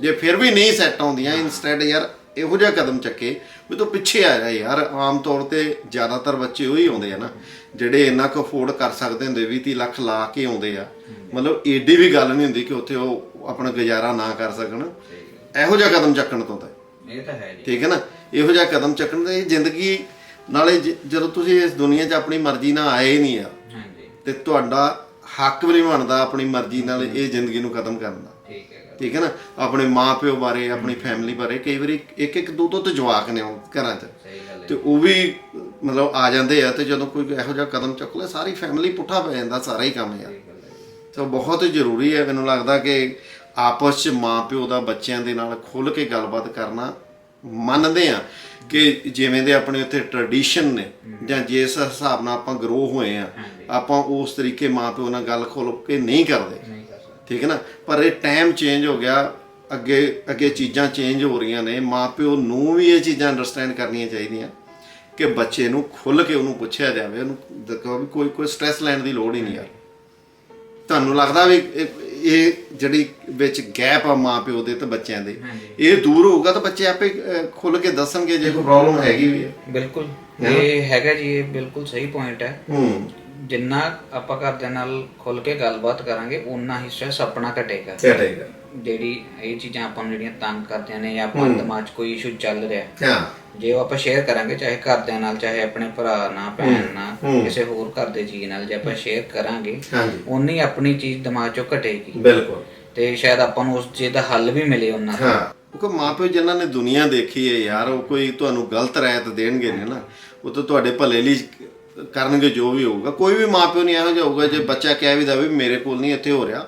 ਜੇ ਫਿਰ ਵੀ ਨਹੀਂ ਸੈੱਟ ਆਉਂਦੀਆਂ ਇਨਸਟੈਡ ਯਾਰ ਇਹੋ ਜਿਹਾ ਕਦਮ ਚੱਕੇ ਵੀ ਤੂੰ ਪਿੱਛੇ ਆ ਜਾ ਯਾਰ। ਆਮ ਤੌਰ ਤੇ ਜ਼ਿਆਦਾਤਰ ਬੱਚੇ ਉਹੀ ਆਉਂਦੇ ਆ ਨਾ ਜਿਹੜੇ ਇੰਨਾ ਕੁ ਅਫੋਰਡ ਕਰ ਸਕਦੇ ਹੁੰਦੇ 20 30 ਲੱਖ ਲਾ ਕੇ ਆਉਂਦੇ ਆ। ਮਤਲਬ ਏਡੀ ਵੀ ਗੱਲ ਨਹੀਂ ਹੁੰਦੀ ਕਿ ਉੱਥੇ ਉਹ ਆਪਣਾ ਗੁਜ਼ਾਰਾ ਨਾ ਕਰ ਸਕਣ। ਇਹੋ ਜਿਹਾ ਕਦਮ ਚੱਕਣ ਤੋਂ ਤਾਂ। ਇਹ ਤਾਂ ਹੈ ਜੀ। ਠੀਕ ਹੈ ਨਾ? ਇਹੋ ਜਿਹਾ ਕਦਮ ਚੱਕਣ ਦੇ ਜ਼ਿੰਦਗੀ ਨਾਲੇ ਜਦੋਂ ਤੁਸੀਂ ਇਸ ਦੁਨੀਆ 'ਚ ਆਪਣੀ ਮਰਜ਼ੀ ਨਾਲ ਆਏ ਨਹੀਂ ਆ ਤੇ ਤੁਹਾਡਾ ਹੱਕ ਵੀ ਨਹੀਂ ਬਣਦਾ ਆਪਣੀ ਮਰਜ਼ੀ ਨਾਲ ਇਹ ਜ਼ਿੰਦਗੀ ਨੂੰ ਖਤਮ ਕਰਨ ਦਾ। ਠੀਕ ਹੈ ਨਾ? ਆਪਣੇ ਮਾਪਿਓ ਬਾਰੇ ਆਪਣੀ ਫੈਮਿਲੀ ਬਾਰੇ ਕਈ ਵਾਰੀ ਇੱਕ ਇੱਕ ਦੋ ਦੋ ਤੇ ਜਵਾਕ ਨੇ ਉਹ ਘਰਾਂ 'ਚ। ਤੇ ਉਹ ਵੀ ਮਤਲਬ ਆ ਜਾਂਦੇ ਆ ਤੇ ਜਦੋਂ ਕੋਈ ਇਹੋ ਜਿਹਾ ਕਦਮ ਚੁੱਕ ਲੈ ਸਾਰੀ ਫੈਮਿਲੀ ਪੁੱਠਾ ਪੈ ਜਾਂਦਾ ਸਾਰਾ ਹੀ ਕੰਮ ਯਾਰ। ਸੋ ਬਹੁਤ ਜ਼ਰੂਰੀ ਹੈ ਮੈਨੂੰ ਲੱਗਦਾ ਕਿ ਆਪਸ 'ਚ ਮਾਪਿਓ ਦਾ ਬੱਚਿਆਂ ਦੇ ਨਾਲ ਖੁੱਲ ਕੇ ਗੱਲਬਾਤ ਕਰਨਾ ਮੰਨਦੇ ਆ ਕਿ ਜਿਵੇਂ ਦੇ ਆਪਣੇ ਉੱਥੇ ਟ੍ਰੈਡੀਸ਼ਨ ਨੇ ਜਾਂ ਜਿਸ ਹਿਸਾਬ ਨਾਲ ਆਪਾਂ ਗਰੋ ਹੋਏ ਆ ਆਪਾਂ ਉਸ ਤਰੀਕੇ ਮਾਪਿਓ ਨਾਲ ਗੱਲ ਖੋਲ ਕੇ ਨਹੀਂ ਕਰਦੇ। ਠੀਕ ਹੈ ਨਾ? ਪਰ ਇਹ ਟਾਈਮ ਚੇਂਜ ਹੋ ਗਿਆ ਅੱਗੇ ਅੱਗੇ ਚੀਜ਼ਾਂ ਚੇਂਜ ਹੋ ਰਹੀਆਂ ਨੇ ਮਾਪਿਓ ਨੂੰ ਵੀ ਇਹ ਚੀਜ਼ਾਂ ਅੰਡਰਸਟੈਂਡ ਕਰਨੀਆਂ ਚਾਹੀਦੀਆਂ ਕਿ ਬੱਚੇ ਨੂੰ ਖੁੱਲ ਕੇ ਉਹਨੂੰ ਪੁੱਛਿਆ ਜਾਵੇ ਉਹਨੂੰ ਦੇਖੋ ਵੀ ਕੋਈ ਕੋਈ ਸਟ੍ਰੈਸ ਲੈਣ ਦੀ ਲੋੜ ਹੀ ਨਹੀਂ ਯਾਰ। ਤੁਹਾਨੂੰ ਲੱਗਦਾ ਵੀ ਇਹ- ਜਿਹੜੀ ਵਿੱਚ ਗੈਪ ਆ ਮਾਪਿਓ ਦੇ ਤੇ ਬੱਚਿਆਂ ਦੇ ਇਹ ਦੂਰ ਹੋਊਗਾ ਤਾਂ ਬੱਚੇ ਆਪੇ ਖੁੱਲ ਕੇ ਦੱਸਣਗੇ ਜੇ ਕੋਈ ਪ੍ਰੋਬਲਮ ਹੈਗੀ ਵੀ ਬਿਲਕੁਲ। ਇਹ ਹੈਗਾ ਜੀ ਇਹ ਬਿਲਕੁਲ ਸਹੀ ਪੁਆਇੰਟ ਹੈ। ਹੂੰ। ਜਿੰਨਾ ਆਪਾਂ ਘਰਦਿਆਂ ਨਾਲ ਖੁੱਲ ਕੇ ਗੱਲਬਾਤ ਕਰਾਂਗੇ ਉਨਾ ਹੀ ਸਟ੍ਰੈਸ ਆਪਣਾ ਘਟੇਗਾ। ਘਟੇਗਾ। ਜਿਹੜੀ ਇਹ ਚੀਜ਼ਾਂ ਆਪਾਂ ਨੂੰ ਜਿਹੜੀਆਂ ਤੰਗ ਕਰਦੀਆਂ ਨੇ ਜਾਂ ਆਪਾਂ ਦਿਮਾਗ 'ਚ ਕੋਈ ਇਸ਼ੂ ਚੱਲ ਰਿਹਾ। ਹਾਂ। ਜੇ ਉਹ ਆਪਾਂ ਸ਼ੇਅਰ ਕਰਾਂਗੇ ਚਾਹੇ ਘਰਦਿਆਂ ਨਾਲ ਚਾਹੇ ਆਪਣੇ ਭਰਾ ਨਾਲ ਭੈਣ ਨਾਲ ਕਿਸੇ ਹੋਰ ਘਰ ਦੇ ਜੀ ਨਾਲ ਜੇ ਆਪਾਂ ਸ਼ੇਅਰ ਕਰਾਂਗੇ ਉਨੀ ਆਪਣੀ ਚੀਜ਼ ਦਿਮਾਗ 'ਚੋਂ ਘਟੇਗੀ। ਬਿਲਕੁਲ। ਤੇ ਸ਼ਾਇਦ ਆਪਾਂ ਨੂੰ ਉਸ ਚੀਜ਼ ਦਾ ਹੱਲ ਵੀ ਮਿਲੇ ਉਹਨਾਂ ਹਾਂ। ਕਿਉਂਕਿ ਮਾਪਿਓ ਜਿਨ੍ਹਾਂ ਨੇ ਦੁਨੀਆ ਦੇਖੀ ਹੈ ਯਾਰ ਉਹ ਕੋਈ ਤੁਹਾਨੂੰ ਗਲਤ ਰਾਇਤ ਦੇਣਗੇ ਨੇ ਨਾ ਉਹ ਤਾਂ ਤੁਹਾਡੇ ਭਲੇ ਲਈ ਕਰਨਗੇ ਜੋ ਵੀ ਹੋਊਗਾ। ਕੋਈ ਵੀ ਮਾਪਿਓ ਨਹੀਂ ਇਹੋ ਜਿਹਾ ਹੋਊਗਾ, ਜੇ ਬੱਚਾ ਕਹਿ ਵੀ ਦਵੇ ਮੇਰੇ ਕੋਲ ਨਹੀਂ ਇੱਥੇ ਹੋ ਰਿਹਾ,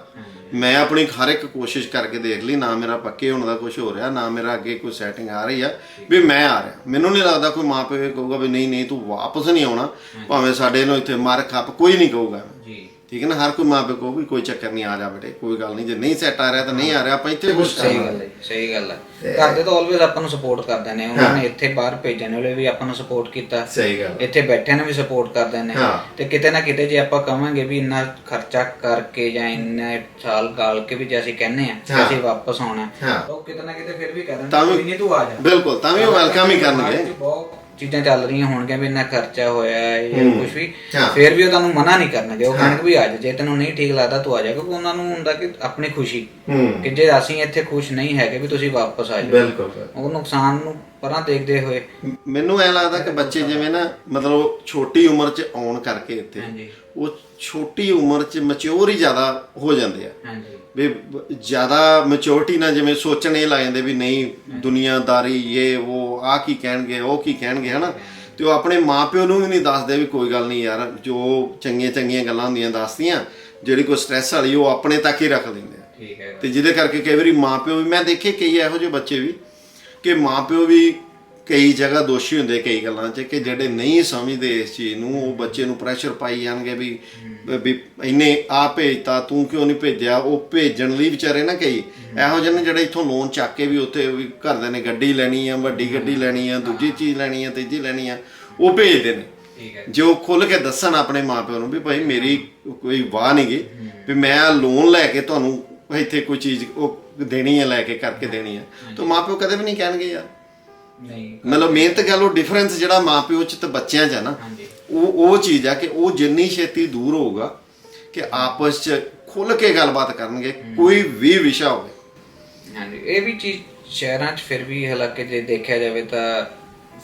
ਮੈਂ ਆਪਣੀ ਹਰ ਇੱਕ ਕੋਸ਼ਿਸ਼ ਕਰਕੇ ਦੇਖ ਲਈ, ਨਾ ਮੇਰਾ ਪੱਕੇ ਹੋਣ ਦਾ ਕੁਝ ਹੋ ਰਿਹਾ, ਨਾ ਮੇਰਾ ਅੱਗੇ ਕੋਈ ਸੈਟਿੰਗ ਆ ਰਹੀ ਆ, ਵੀ ਮੈਂ ਆ ਰਿਹਾ। ਮੈਨੂੰ ਨਹੀਂ ਲੱਗਦਾ ਕੋਈ ਮਾਪਿਓ ਇਹ ਕਹੂਗਾ ਵੀ ਨਹੀਂ ਨਹੀਂ, ਤੂੰ ਵਾਪਸ ਨਹੀਂ ਆਉਣਾ, ਭਾਵੇਂ ਸਾਡੇ ਨੂੰ ਇੱਥੇ ਮਾਰ ਖੱਪ ਕੋਈ ਨਹੀਂ ਕਹੂਗਾ। ਠੀਕ ਹੈ ਨਾ ਹਰ ਕੋਈ ਮਾਪੇ ਕਹੂ ਵੀ ਕੋਈ ਚੱਕਰ ਨਹੀਂ ਆ ਜਾ ਬੇਟੇ ਕੋਈ ਗੱਲ ਨਹੀਂ ਜੇ ਨਹੀਂ ਸੈੱਟ ਆ ਰਿਹਾ ਤਾਂ ਨਹੀਂ ਆ ਰਿਹਾ ਆਪਾਂ ਇੱਥੇ ਕੁਝ ਸਹੀ ਗੱਲ ਹੈ ਸਹੀ ਗੱਲ ਹੈ। ਘਰਦੇ ਤਾਂ ਆਲਵੇਜ਼ ਆਪਾਂ ਨੂੰ ਸਪੋਰਟ ਕਰਦੇ ਨੇ ਉਹਨਾਂ ਨੇ ਇੱਥੇ ਬਾਹਰ ਭੇਜਣ ਵੇਲੇ ਵੀ ਆਪਾਂ ਨੂੰ ਸਪੋਰਟ ਕੀਤਾ। ਸਹੀ ਗੱਲ ਇੱਥੇ ਬੈਠੇ ਨੇ ਵੀ ਸਪੋਰਟ ਕਰਦੇ ਨੇ। ਤੇ ਕਿਤੇ ਨਾ ਕਿਤੇ ਜੇ ਆਪਾਂ ਕਵਾਂਗੇ ਵੀ ਇੰਨਾ ਖਰਚਾ ਕਰਕੇ ਜਾਂ ਇੰਨੇ ਸਾਲ ਗਾਲ ਕੇ ਵੀ ਜੇ ਅਸੀਂ ਕਹਿੰਨੇ ਆ ਕਿ। ਅਸੀਂ ਵਾਪਸ ਆਉਣਾ ਉਹ ਕਿਤੇ ਨਾ ਕਿਤੇ ਫਿਰ ਵੀ ਕਹਿ ਤਾਂ ਦਿੰਦੇ ਵੀ- ਕੋਈ ਨਹੀਂ ਤੂੰ ਆ ਜਾ। ਬਿਲਕੁਲ ਤਾਂ ਵੀ ਉਹ ਵੈਲਕਮ ਹੀ ਕਰਨਗੇ। ਬਹੁਤ ਚੀਜ਼ਾਂ ਚੱਲ ਰਹੀਆਂ ਹੋਣਗੀਆਂ ਵੀ ਇੰਨਾ ਖਰਚਾ ਹੋਇਆ ਹੈ ਜਾਂ ਕੁਝ ਵੀ। ਫਿਰ ਵੀ ਉਹ ਤੁਹਾਨੂੰ ਮਨਾ ਨਹੀਂ ਕਰਨਗੇ ਉਹ ਕਹਿਣਗੇ ਵੀ ਆ ਜਾ ਜੇ ਤੈਨੂੰ ਨਹੀਂ ਠੀਕ ਲੱਗਦਾ ਤੂੰ ਆ ਜਾ ਕਿਉਂਕਿ ਉਹਨਾਂ ਨੂੰ ਹੁੰਦਾ ਕਿ ਆਪਣੀ ਖੁਸ਼ੀ ਕਿ ਜੇ ਅਸੀਂ ਇੱਥੇ ਖੁਸ਼ ਨਹੀਂ ਹੈਗੇ ਵੀ ਤੁਸੀਂ ਵਾਪਸ ਆ ਜਾਓ। ਬਿਲਕੁਲ। ਉਹ ਨੁਕਸਾਨ ਨੂੰ ਪਰਾਂ ਦੇਖਦੇ ਹੋਏ। ਮੈਨੂੰ ਐ ਲੱਗਦਾ ਕਿ ਬੱਚੇ ਜਿਵੇਂ ਨਾ ਮਤਲਬ ਛੋਟੀ ਉਮਰ 'ਚ ਆਉਣ ਕਰਕੇ ਇੱਥੇ ਹਾਂਜੀ। ਉਹ ਛੋਟੀ ਉਮਰ 'ਚ ਮੈਚੁਰ ਹੀ ਜ਼ਿਆਦਾ ਹੋ ਜਾਂਦੇ ਆ। ਹਾਂਜੀ। ਵੀ ਜ਼ਿਆਦਾ ਮੈਚੁਰਿਟੀ ਨਾਲ ਜਿਵੇਂ ਸੋਚਣ ਇਹ ਲੱਗ ਜਾਂਦੇ ਵੀ ਨਹੀਂ ਦੁਨੀਆਦਾਰੀ ਇਹ ਉਹ ਆ ਕੀ ਕਹਿਣਗੇ ਉਹ ਕੀ ਕਹਿਣਗੇ ਹਨਾ? ਤੇ ਉਹ ਆਪਣੇ ਮਾਪਿਓ ਨੂੰ ਵੀ ਨਹੀਂ ਦੱਸਦੇ ਵੀ ਕੋਈ ਗੱਲ ਨਹੀਂ ਯਾਰ ਜੋ ਚੰਗੀਆਂ ਚੰਗੀਆਂ ਗੱਲਾਂ ਹੁੰਦੀਆਂ ਦੱਸਦੀਆਂ ਜਿਹੜੀ ਕੋਈ ਸਟ੍ਰੈਸ ਵਾਲੀ ਉਹ ਆਪਣੇ ਤੱਕ ਹੀ ਰੱਖ ਦਿੰਦੇ ਆ। ਠੀਕ ਹੈ। ਤੇ ਜਿਹਦੇ ਕਰਕੇ ਕਈ ਵਾਰੀ ਮਾਪਿਓ ਵੀ ਮੈਂ ਦੇਖੇ ਕਈ ਇਹੋ ਜਿਹੇ ਬੱਚੇ ਵੀ ਕਿ ਮਾਪਿਓ ਵੀ ਕਈ ਜਗ੍ਹਾ ਦੋਸ਼ੀ ਹੁੰਦੇ ਕਈ ਗੱਲਾਂ 'ਚ ਕਿ ਜਿਹੜੇ ਨਹੀਂ ਸਮਝਦੇ ਇਸ ਚੀਜ਼ ਨੂੰ ਉਹ ਬੱਚੇ ਨੂੰ ਪ੍ਰੈਸ਼ਰ ਪਾਈ ਜਾਣਗੇ ਵੀ ਵੀ ਇਹਨੇ ਆ ਭੇਜਤਾ ਤੂੰ ਕਿਉਂ ਨਹੀਂ ਭੇਜਿਆ? ਉਹ ਭੇਜਣ ਲਈ ਵਿਚਾਰੇ ਨਾ ਕਈ। ਇਹੋ ਜਿਹੇ ਨੇ ਜਿਹੜੇ ਇੱਥੋਂ ਲੋਨ ਚੱਕ ਕੇ ਵੀ ਉੱਥੇ ਵੀ ਘਰਦਿਆਂ ਨੇ ਗੱਡੀ ਲੈਣੀ ਆ ਵੱਡੀ ਗੱਡੀ ਲੈਣੀ ਆ ਦੂਜੀ ਚੀਜ਼ ਲੈਣੀ ਆ ਤੀਜੀ ਲੈਣੀ ਆ ਉਹ ਭੇਜਦੇ ਨੇ। ਜੋ। ਖੁੱਲ ਕੇ ਦੱਸਣ ਆਪਣੇ ਮਾਪਿਆਂ ਨੂੰ ਵੀ ਭਾਈ ਮੇਰੀ ਕੋਈ ਵਾਹ ਨਹੀਂ ਗਈ ਵੀ ਮੈਂ ਲੋਨ ਲੈ ਕੇ ਤੁਹਾਨੂੰ ਇੱਥੇ ਕੋਈ ਚੀਜ਼ ਉਹ ਦੇਣੀ ਹੈ ਲੈ ਕੇ ਕਰਕੇ ਦੇਣੀ ਹੈ। ਤਾਂ ਮਾਪਿਓ ਕਦੇ ਵੀ ਨਹੀਂ ਕਹਿਣਗੇ ਯਾਰ। ਨਹੀਂ ਮਤਲਬ ਮਿਹਨਤ ਗੱਲ ਉਹ ਡਿਫਰੈਂਸ ਜਿਹੜਾ ਮਾਪਿਓ ਚ ਤੇ ਬੱਚਿਆਂ ਚ ਹੈ ਨਾ ਉਹ ਉਹ ਚੀਜ਼ ਆ ਕਿ ਉਹ ਜਿੰਨੀ ਛੇਤੀ ਦੂਰ ਹੋਊਗਾ ਕਿ ਆਪਸ ਚ ਖੁੱਲ ਕੇ ਗੱਲਬਾਤ ਕਰਨਗੇ ਕੋਈ ਵੀ ਵਿਸ਼ਾ ਹੋਵੇ। ਹਾਂਜੀ ਇਹ ਵੀ ਚੀਜ਼ ਸ਼ਹਿਰਾਂ 'ਚ ਫਿਰ ਵੀ ਹਾਲਾਂਕਿ ਜੇ ਦੇਖਿਆ ਜਾਵੇ ਤਾਂ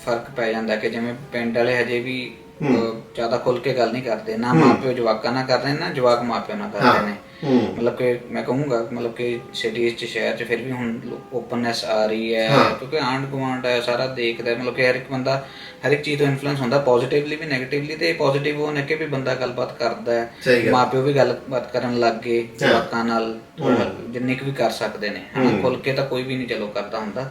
ਫ਼ਰਕ ਪੈ ਜਾਂਦਾ ਕਿ ਜਿਵੇਂ ਪਿੰਡ ਵਾਲੇ ਹਜੇ ਵੀ ਜ਼ਿਆਦਾ ਖੁੱਲ ਕੇ ਗੱਲ ਨਹੀਂ ਕਰਦੇ ਨਾ ਮਾਪਿਓ ਜਵਾਕਾਂ ਨਾਲ ਕਰਦੇ ਨੇ ਜਵਾਕ ਮਾਪਿਓ ਨਾਲ ਕਰਦੇ ਨੇ। ਮਤਲਬ ਕਿ ਮੈਂ ਕਹੂੰਗਾ ਮਤਲਬ ਕਿ ਸਿਟੀਜ਼ 'ਚ ਸ਼ਹਿਰ 'ਚ ਫਿਰ ਵੀ ਹੁਣ ਓਪਨਨੈਸ ਆ ਰਹੀ ਹੈ ਕਿਉਂਕਿ ਆਂਡ ਗਵਾਂਡ ਹੈ ਸਾਰਾ ਦੇਖਦਾ ਮਤਲਬ ਕਿ ਹਰ ਇੱਕ ਬੰਦਾ ਹਰ ਇੱਕ ਚੀਜ਼ ਤੋਂ ਇਨਫਲੂਐਂਸ ਹੁੰਦਾ ਪੋਜ਼ਿਟਿਵਲੀ ਵੀ 네ਗੇਟਿਵਲੀ ਤੇ ਪੋਜ਼ਿਟਿਵ ਉਹ ਨੇ ਕਿ ਵੀ ਬੰਦਾ ਗੱਲਬਾਤ ਕਰਦਾ ਹੈ। ਮਾਪਿਓ ਵੀ ਗੱਲਬਾਤ ਕਰਨ ਲੱਗ ਗਏ ਜਵਾਕਾਂ ਨਾਲ ਜਿੰਨੀ ਕੁ ਵੀ ਕਰ ਸਕਦੇ ਨੇ ਹਨਾ ਖੁੱਲ ਕੇ ਤਾਂ ਕੋਈ ਵੀ ਨਹੀਂ ਚਲੋ ਕਰਦਾ ਹੁੰਦਾ।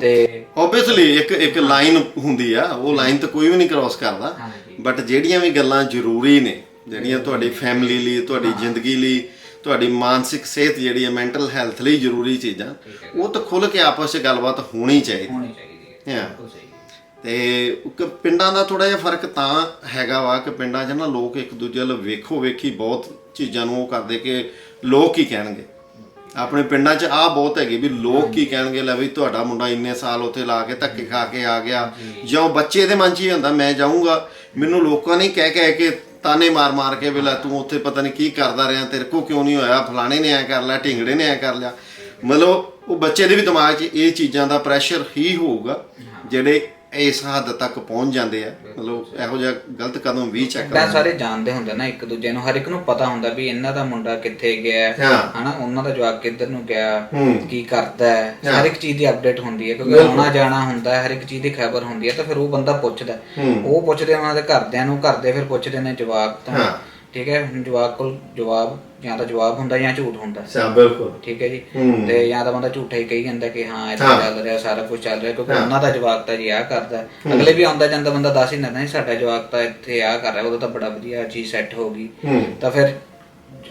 ਤੇ ਆਬਵੀਅਸਲੀ ਇੱਕ ਇੱਕ ਲਾਈਨ ਹੁੰਦੀ ਆ ਉਹ ਲਾਈਨ ਤਾਂ ਕੋਈ ਵੀ ਨਹੀਂ ਕ੍ਰਾਸ ਕਰਦਾ। ਬਟ ਜਿਹੜੀਆਂ ਵੀ ਗੱਲਾਂ ਜ਼ਰੂਰੀ ਨੇ ਜਿਹੜੀਆਂ ਤੁਹਾਡੀ ਫੈਮਿਲੀ ਲਈ ਤੁਹਾਡੀ ਜ਼ਿੰਦਗੀ ਲਈ ਤੁਹਾਡੀ ਮਾਨਸਿਕ ਸਿਹਤ ਜਿਹੜੀ ਹੈ ਮੈਂਟਲ ਹੈਲਥ ਲਈ ਜ਼ਰੂਰੀ ਚੀਜ਼ਾਂ ਉਹ ਤਾਂ ਖੁੱਲ ਕੇ ਆਪਸ ਵਿੱਚ ਗੱਲਬਾਤ ਹੋਣੀ ਚਾਹੀਦੀ। ਹੋਣੀ ਚਾਹੀਦੀ ਹੈ। ਤੇ ਪਿੰਡਾਂ ਦਾ ਥੋੜਾ ਜਿਹਾ ਫ਼ਰਕ ਤਾਂ ਹੈਗਾ ਵਾ ਕਿ ਪਿੰਡਾਂ 'ਚ ਨਾ ਲੋਕ ਇੱਕ ਦੂਜੇ ਵੱਲ ਵੇਖੋ ਵੇਖੀ ਬਹੁਤ ਚੀਜ਼ਾਂ ਨੂੰ ਉਹ ਕਰਦੇ ਕਿ ਲੋਕ ਕੀ ਕਹਿਣਗੇ। ਆਪਣੇ ਪਿੰਡਾਂ 'ਚ ਆ ਬਹੁਤ ਹੈਗੀ ਵੀ ਲੋਕ ਕੀ ਕਹਿਣਗੇ ਲੈ ਵੀ ਤੁਹਾਡਾ ਮੁੰਡਾ ਇੰਨੇ ਸਾਲ ਉੱਥੇ ਲਾ ਕੇ ਧੱਕੇ ਖਾ ਕੇ ਆ ਗਿਆ। ਜਾਂ। ਬੱਚੇ ਦੇ ਮਨ 'ਚ ਹੀ ਹੁੰਦਾ ਮੈਂ ਜਾਊਂਗਾ ਮੈਨੂੰ ਲੋਕਾਂ ਨੇ ਕਹਿ ਕਹਿ ਕੇ ਤਾਨੇ ਮਾਰ ਮਾਰ ਕੇ ਵੀ ਲੈ ਤੂੰ ਉੱਥੇ ਪਤਾ ਨਹੀਂ ਕੀ ਕਰਦਾ ਰਿਹਾ ਤੇਰੇ ਕੋ ਕਿਉਂ ਨਹੀਂ ਹੋਇਆ ਫਲਾਣੇ ਨੇ ਐ ਕਰ ਲਿਆ ਢਿੰਗੜੇ ਨੇ ਐ ਕਰ ਲਿਆ। ਮਤਲਬ ਉਹ ਬੱਚੇ ਦੇ ਵੀ ਦਿਮਾਗ 'ਚ ਇਹ ਚੀਜ਼ਾਂ ਦਾ ਪ੍ਰੈਸ਼ਰ ਹੀ ਹੋਊਗਾ ਜਿਹੜੇ ਇਸ ਹੱਦ ਤੱਕ ਪਹੁੰਚ ਜਾਂਦੇ ਆ ਮਤਲਬ ਇਹੋ ਜਿਹਾ ਗਲਤ ਕਦਮ ਵੀ ਚੱਕ ਪਿੰਡਾਂ ਸਾਰੇ ਜਾਣਦੇ ਹੁੰਦੇ ਨਾ ਇੱਕ ਦੂਜੇ ਨੂੰ ਹਰ ਇੱਕ ਨੂੰ ਪਤਾ ਹੁੰਦਾ ਵੀ ਇਹਨਾਂ ਦਾ ਮੁੰਡਾ ਕਿੱਥੇ ਗਿਆ। ਹਨਾ ਉਹਨਾਂ ਦਾ ਜਵਾਕ ਕਿੱਧਰ ਨੂੰ ਗਿਆ। ਕੀ ਕਰਦਾ ਹੈ ਹਰ ਇੱਕ ਚੀਜ਼ ਦੀ ਅਪਡੇਟ ਹੁੰਦੀ ਹੈ ਕਿਉਂਕਿ ਆਉਣਾ ਜਾਣਾ ਹੁੰਦਾ ਹੈ ਹਰ ਇੱਕ ਚੀਜ਼ ਦੀ ਖਬਰ ਹੁੰਦੀ ਹੈ ਤਾਂ ਫਿਰ ਉਹ ਬੰਦਾ ਪੁੱਛਦਾ। ਉਹ ਪੁੱਛਦੇ ਉਹਨਾਂ ਦੇ ਘਰਦਿਆਂ ਨੂੰ ਘਰਦੇ ਫਿਰ ਪੁੱਛਦੇ ਨੇ ਜਵਾਕ ਤੋਂ। ਠੀਕ ਹੈ ਜਵਾਕ ਕੋਲ ਜਵਾਬ ਜਾਂ ਤਾਂ ਜਵਾਬ ਹੁੰਦਾ ਜਾਂ ਝੂਠ ਹੁੰਦਾ ਸਾ ਬਿਲਕੁਲ ਠੀਕ ਹੈ ਜੀ ਹੂੰ। ਤੇ ਜਾਂ ਤਾਂ ਬੰਦਾ ਝੂਠਾ ਹੀ ਕਹੀ ਜਾਂਦਾ ਕਿ ਹਾਂ ਇੱਥੇ ਹਾਂ। ਚੱਲ ਰਿਹਾ ਸਾਰਾ ਕੁਝ ਚੱਲ ਰਿਹਾ ਕਿਉਂਕਿ ਉਹਨਾਂ ਦਾ ਜਵਾਬ ਤਾਂ ਜੀ ਆ ਕਰਦਾ ਹੈ। ਅਗਲੇ ਵੀ ਆਉਂਦਾ ਜਾਂਦਾ ਬੰਦਾ ਦੱਸ ਹੀ ਦਿੰਦਾ ਨਹੀਂ ਸਾਡਾ ਜਵਾਬ ਤਾਂ ਇੱਥੇ ਆ ਕਰ ਰਿਹਾ ਉਦੋਂ ਤਾਂ ਬੜਾ ਵਧੀਆ ਚੀਜ਼ ਸੈੱਟ ਹੋ ਗਈ ਹੂੰ। ਤਾਂ ਫਿਰ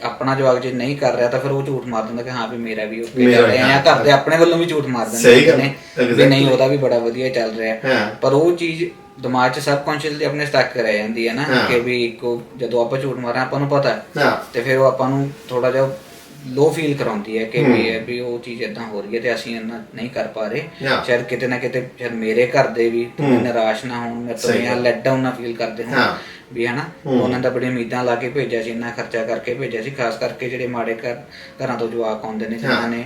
ਆਪਣਾ ਜਵਾਬ ਜੇ ਨਹੀਂ ਕਰ ਰਿਹਾ ਤਾਂ ਫਿਰ ਉਹ ਝੂਠ ਮਾਰ ਦਿੰਦਾ ਕਿ ਹਾਂ ਵੀ ਮੇਰਾ ਵੀ ਓਕੇ ਚੱਲ ਰਿਹਾ। ਜਾਂ ਘਰਦੇ ਆਪਣੇ ਵੱਲੋਂ ਵੀ ਝੂਠ ਮਾਰ ਦਿੰਦੇ ਨੇ ਵੀ। ਨਹੀਂ ਉਹਦਾ ਵੀ ਬੜਾ ਵਧੀਆ ਚੱਲ ਰਿਹਾ। ਪਰ ਉਹ ਚੀਜ਼ ਦਿਮਾਗ 'ਚ ਸਬਕੌਂਸ਼ੀਅਸਲੀ ਆਪਣੇ ਸਟਕ ਰਹਿ ਜਾਂਦੀ ਹੈ ਨਾ। ਕਿ ਵੀ ਕੋ ਜਦੋਂ ਆਪਾਂ ਝੂਠ ਮਾਰਾਂ ਆਪਾਂ ਨੂੰ ਪਤਾ ਤੇ ਫਿਰ ਉਹ ਆਪਾਂ ਨੂੰ ਥੋੜਾ ਜਿਹਾ ਲੋ ਫੀਲ ਕਰਾਉਂਦੀ ਹੈ ਕਿ ਵੀ ਇਹ ਵੀ ਉਹ ਚੀਜ਼ ਇਦਾਂ ਹੋ ਰਹੀ ਹੈ ਤੇ ਅਸੀਂ ਇਹਨਾਂ ਨਹੀਂ ਕਰ ਪਾ ਰਹੇ। ਸ਼ਾਇਦ ਕਿਤੇ ਨਾ ਕਿਤੇ ਸ਼ਾਇਦ ਮੇਰੇ ਘਰ ਦੇ ਵੀ ਨਿਰਾਸ਼ ਨਾ ਹੋਣ ਮੇਰੇ ਤੋਂ ਲੈਟ ਡਾਊਨ ਨਾ ਫੀਲ ਕਰਦੇ ਹੋਣ ਹਾਂ। ਵੀ ਹਨਾ ਉਹਨਾਂ ਦਾ ਬੜੀ ਉਮੀਦਾਂ ਲਾ ਕੇ ਭੇਜਿਆ ਸੀ ਇੰਨਾ ਖਰਚਾ ਕਰਕੇ ਭੇਜਿਆ ਸੀ ਖਾਸ ਕਰਕੇ ਜਿਹੜੇ ਮਾੜੇ ਘਰ ਘਰਾਂ ਤੋਂ ਜਵਾਕ ਆਉਂਦੇ ਨੇ ਜਿਨ੍ਹਾਂ ਨੇ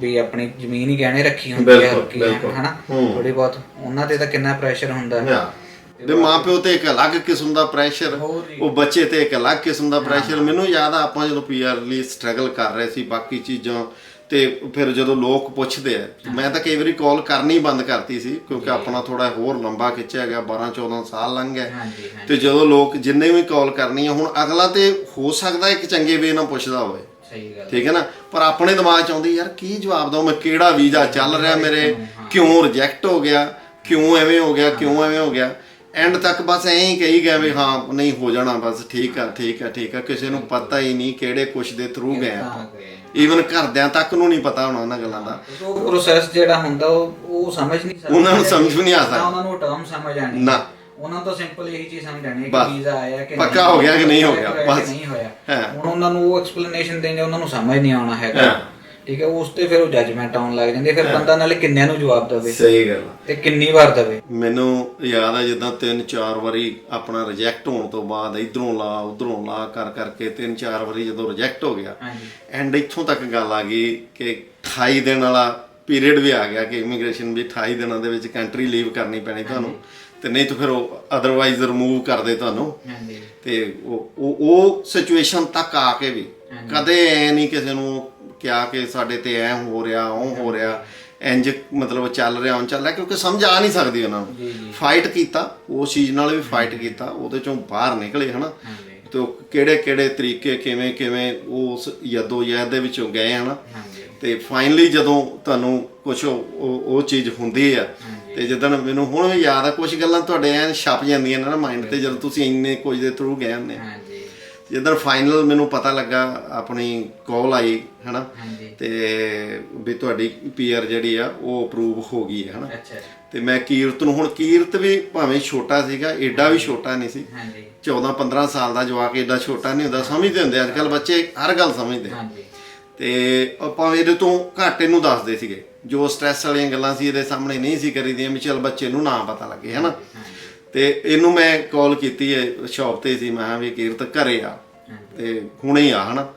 ਵੀ ਆਪਣੀ ਜ਼ਮੀਨ ਹੀ ਗਹਿਣੇ ਰੱਖੀ ਹੁੰਦੀ ਹੈ ਰੁਕੀ। ਹਨਾ। ਥੋੜੀ ਬਹੁਤ ਉਹਨਾਂ ਤੇ ਤਾਂ ਕਿੰਨਾ ਪ੍ਰੈਸ਼ਰ ਹੁੰਦਾ ਹੈ ਦੇ ਮਾਪਿਓ ਤੇ ਇੱਕ ਅਲੱਗ ਕਿਸਮ ਦਾ ਪ੍ਰੈਸ਼ਰ। ਉਹ ਬੱਚੇ ਤੇ ਇੱਕ ਅਲੱਗ ਕਿਸਮ ਦਾ ਪ੍ਰੈਸ਼ਰ ਮੈਨੂੰ ਯਾਦ ਆ ਆਪਾਂ ਜਦੋਂ ਪੀਆਰ ਲਈ ਸਟਰਗਲ ਕਰ ਰਹੇ ਸੀ ਬਾਕੀ ਚੀਜ਼ਾਂ ਤੇ ਫਿਰ ਜਦੋਂ ਲੋਕ ਪੁੱਛਦੇ ਆ ਮੈਂ ਤਾਂ ਕਈ ਵਾਰੀ ਕਾਲ ਕਰਨੀ ਬੰਦ ਕਰਤੀ ਸੀ ਕਿਉਂਕਿ ਆਪਣਾ ਥੋੜਾ ਹੋਰ ਲੰਬਾ ਖਿੱਚਿਆ ਗਿਆ 12 14 ਸਾਲ ਲੰਘ ਗਏ। ਤੇ ਜਦੋਂ ਲੋਕ ਜਿੰਨੇ ਵੀ ਕਾਲ ਕਰਨੀ ਆ ਹੁਣ ਅਗਲਾ ਤੇ ਹੋ ਸਕਦਾ ਇੱਕ ਚੰਗੇ ਵੇ ਨਾਲ ਪੁੱਛਦਾ ਹੋਵੇ। ਸਹੀ ਗੱਲ ਠੀਕ ਹੈ ਨਾ? ਪਰ ਆਪਣੇ ਦਿਮਾਗ 'ਚ ਆਉਂਦੀ ਯਾਰ ਕੀ ਜਵਾਬ ਦਵਾਂ? ਮੈਂ ਕਿਹੜਾ ਵੀਜ਼ਾ ਚੱਲ ਰਿਹਾ ਮੇਰੇ? ਕਿਉਂ ਰਿਜੈਕਟ ਹੋ ਗਿਆ? ਕਿਉਂ ਐਵੇਂ ਹੋ ਗਿਆ? ਕਿਉਂ ਐਵੇਂ ਹੋ ਗਿਆ? ਐਂਡ ਤੱਕ ਬਸ ਐਂ ਹੀ ਕਹੀ ਗਏ ਵੀ ਹਾਂ ਨਹੀਂ ਹੋ ਜਾਣਾ ਬਸ ਠੀਕ ਆ ਠੀਕ ਆ ਠੀਕ ਆ ਕਿਸੇ ਨੂੰ ਪਤਾ ਹੀ ਨਹੀਂ ਕਿਹੜੇ ਕੁਛ ਦੇ ਥਰੂ ਗਏ ਆਪਾਂ ਈਵਨ ਘਰਦਿਆਂ ਤੱਕ ਨੂੰ ਨਹੀਂ ਪਤਾ ਹੋਣਾ ਉਹਨਾਂ ਗੱਲਾਂ ਦਾ ਉਹ ਪ੍ਰੋਸੈਸ ਜਿਹੜਾ ਹੁੰਦਾ ਉਹ ਉਹ ਸਮਝ ਨਹੀਂ ਸਕਦੇ ਉਹਨਾਂ ਨੂੰ ਸਮਝ ਨਹੀਂ ਆ ਸਕਦਾ। ਉਹਨਾਂ ਨੂੰ ਟਰਮ ਸਮਝ ਆਣੀ ਨਾ। ਉਹਨਾਂ ਤੋਂ ਸਿੰਪਲ ਇਹੀ ਚੀਜ਼ ਸਮਝ ਆਣੀ ਹੈ ਬਸ। ਕਿ ਵੀਜ਼ਾ ਆਇਆ ਕਿ ਪੱਕਾ ਹੋ ਗਿਆ ਕਿ ਨਹੀਂ ਹੋ ਗਿਆ, ਬਸ। ਨਹੀਂ ਹੋਇਆ। ਹੁਣ ਉਹਨਾਂ ਨੂੰ ਉਹ ਐਕਸਪਲੇਨੇਸ਼ਨ ਦੇਂਗੇ ਉਹਨਾਂ ਨੂੰ ਸਮਝ ਨਹੀਂ ਆਉਣਾ ਹੈਗਾ। ਠੀਕ ਹੈ ਉਸ ਤੇ ਫਿਰ ਉਹ ਜੱਜਮੈਂਟ ਆਉਣ ਲੱਗ ਜਾਂਦੀ ਹੈ ਫਿਰ ਬੰਦਾ ਨਾਲੇ ਕਿੰਨਿਆਂ ਨੂੰ ਜਵਾਬ ਦੇਵੇ? ਸਹੀ ਗੱਲ ਆ। ਤੇ ਕਿੰਨੀ ਵਾਰ ਦੇਵੇ? ਮੈਨੂੰ ਯਾਦ ਆ ਜਿੱਦਾਂ ਤਿੰਨ ਚਾਰ ਵਾਰੀ ਆਪਣਾ ਰਿਜੈਕਟ ਹੋਣ ਤੋਂ ਬਾਅਦ ਇਧਰੋਂ ਲਾ ਉਧਰੋਂ ਲਾ ਕਰ ਕਰਕੇ ਤਿੰਨ ਚਾਰ ਵਾਰੀ ਜਦੋਂ ਰਿਜੈਕਟ ਹੋ ਗਿਆ ਹਾਂਜੀ। ਐਂਡ ਇੱਥੋਂ ਤੱਕ ਗੱਲ ਆ ਗਈ ਕਿ 28 ਦਿਨ ਵਾਲਾ ਪੀਰੀਅਡ ਵੀ ਆ ਗਿਆ ਕਿ ਇਮੀਗ੍ਰੇਸ਼ਨ ਵੀ 28 ਦਿਨਾਂ ਦੇ ਵਿੱਚ ਕੰਟਰੀ ਲੀਵ ਕਰਨੀ ਪੈਣੀ ਤੁਹਾਨੂੰ ਤੇ ਨਹੀਂ ਤਾਂ ਫਿਰ ਉਹ ਅਦਰਵਾਈਜ਼ ਰਿਮੂਵ ਕਰਦੇ ਤੁਹਾਨੂੰ। ਹਾਂਜੀ। ਤੇ ਉਹ ਉਹ- ਉਹ ਸਿਚੁਏਸ਼ਨ ਤੱਕ ਆ ਕੇ ਵੀ ਕਦੇ ਐ ਨਹੀਂ ਕਿਸੇ ਨੂੰ ਕਿਹਾ ਕਿ ਸਾਡੇ ਤੇ ਐ ਹੋ ਰਿਹਾ ਉਹ ਹੋ ਰਿਹਾ ਇੰਜ ਮਤਲਬ ਚੱਲ ਰਿਹਾ ਉਹ ਚੱਲ ਰਿਹਾ ਕਿਉਂਕਿ ਸਮਝ ਆ ਨਹੀਂ ਸਕਦੀ ਉਹਨਾਂ ਨੂੰ। ਫਾਈਟ ਕੀਤਾ ਉਸ ਚੀਜ਼ ਨਾਲ ਵੀ ਫਾਈਟ ਕੀਤਾ ਉਹਦੇ ਚੋਂ ਬਾਹਰ ਨਿਕਲੇ ਹਨਾ? ਤੇ ਕਿਹੜੇ ਕਿਹੜੇ ਤਰੀਕੇ ਕਿਵੇਂ ਕਿਵੇਂ ਉਸ ਯਦੋ ਯਹਿਦ ਦੇ ਵਿੱਚੋਂ ਗਏ ਹਨਾ? ਤੇ ਫਾਈਨਲੀ ਜਦੋਂ ਤੁਹਾਨੂੰ ਕੁਝ ਉਹ ਚੀਜ਼ ਹੁੰਦੀ ਆ ਤੇ ਜਦੋਂ ਮੈਨੂੰ ਹੁਣ ਵੀ ਯਾਦ ਆ ਕੁਝ ਗੱਲਾਂ ਤੁਹਾਡੇ ਐਨ ਛਪ ਜਾਂਦੀਆਂ ਨੇ ਨਾ ਮਾਈਂਡ ਤੇ ਜਦੋਂ ਤੁਸੀਂ ਇੰਨੇ ਕੁਝ ਦੇ ਥਰੂ ਗਏ ਹੁੰਦੇ ਆ। ਜਦੋਂ ਫਾਈਨਲ ਮੈਨੂੰ ਪਤਾ ਲੱਗਾ ਆਪਣੀ ਕਾਲ ਆਈ ਹਨਾ? ਤੇ ਵੀ ਤੁਹਾਡੀ ਪੀਆਰ ਜਿਹੜੀ ਆ ਉਹ ਅਪਰੂਵ ਹੋ ਗਈ ਹੈ ਹਨਾ? ਤੇ ਮੈਂ ਕੀਰਤ ਨੂੰ ਹੁਣ ਕੀਰਤ ਵੀ ਭਾਵੇਂ ਛੋਟਾ ਸੀਗਾ ਏਡਾ ਵੀ ਛੋਟਾ ਨਹੀਂ ਸੀ। ਹਾਂਜੀ। 14 15 ਸਾਲ ਦਾ ਜਵਾਕ ਏਡਾ ਛੋਟਾ ਨਹੀਂ ਹੁੰਦਾ ਸਮਝਦੇ ਹੁੰਦੇ ਅੱਜ ਕੱਲ ਬੱਚੇ ਹਰ ਗੱਲ ਸਮਝਦੇ ਤੇ ਆਪਾਂ ਇਹਦੇ ਤੋਂ ਘੱਟ ਇਹਨੂੰ ਦੱਸਦੇ ਸੀਗੇ। ਜੋ ਸਟ੍ਰੈਸ ਵਾਲੀਆਂ ਗੱਲਾਂ ਸੀ ਇਹਦੇ ਸਾਹਮਣੇ ਨਹੀਂ ਸੀ ਕਰੀਦੀਆਂ ਵੀ ਚਲ ਬੱਚੇ ਨੂੰ ਨਾ ਪਤਾ ਲੱਗੇ ਹਨਾ? ਤੇ ਇਹਨੂੰ ਮੈਂ ਕਾਲ ਕੀਤੀ ਹੈ ਸ਼ਾਪ ਤੇ ਸੀ ਮੈਂ ਕਿਹਾ ਵੀ ਕੀਰਤ ਘਰੇ ਆ। ਤੇ ਹੁਣੇ ਆ ਹਨਾ?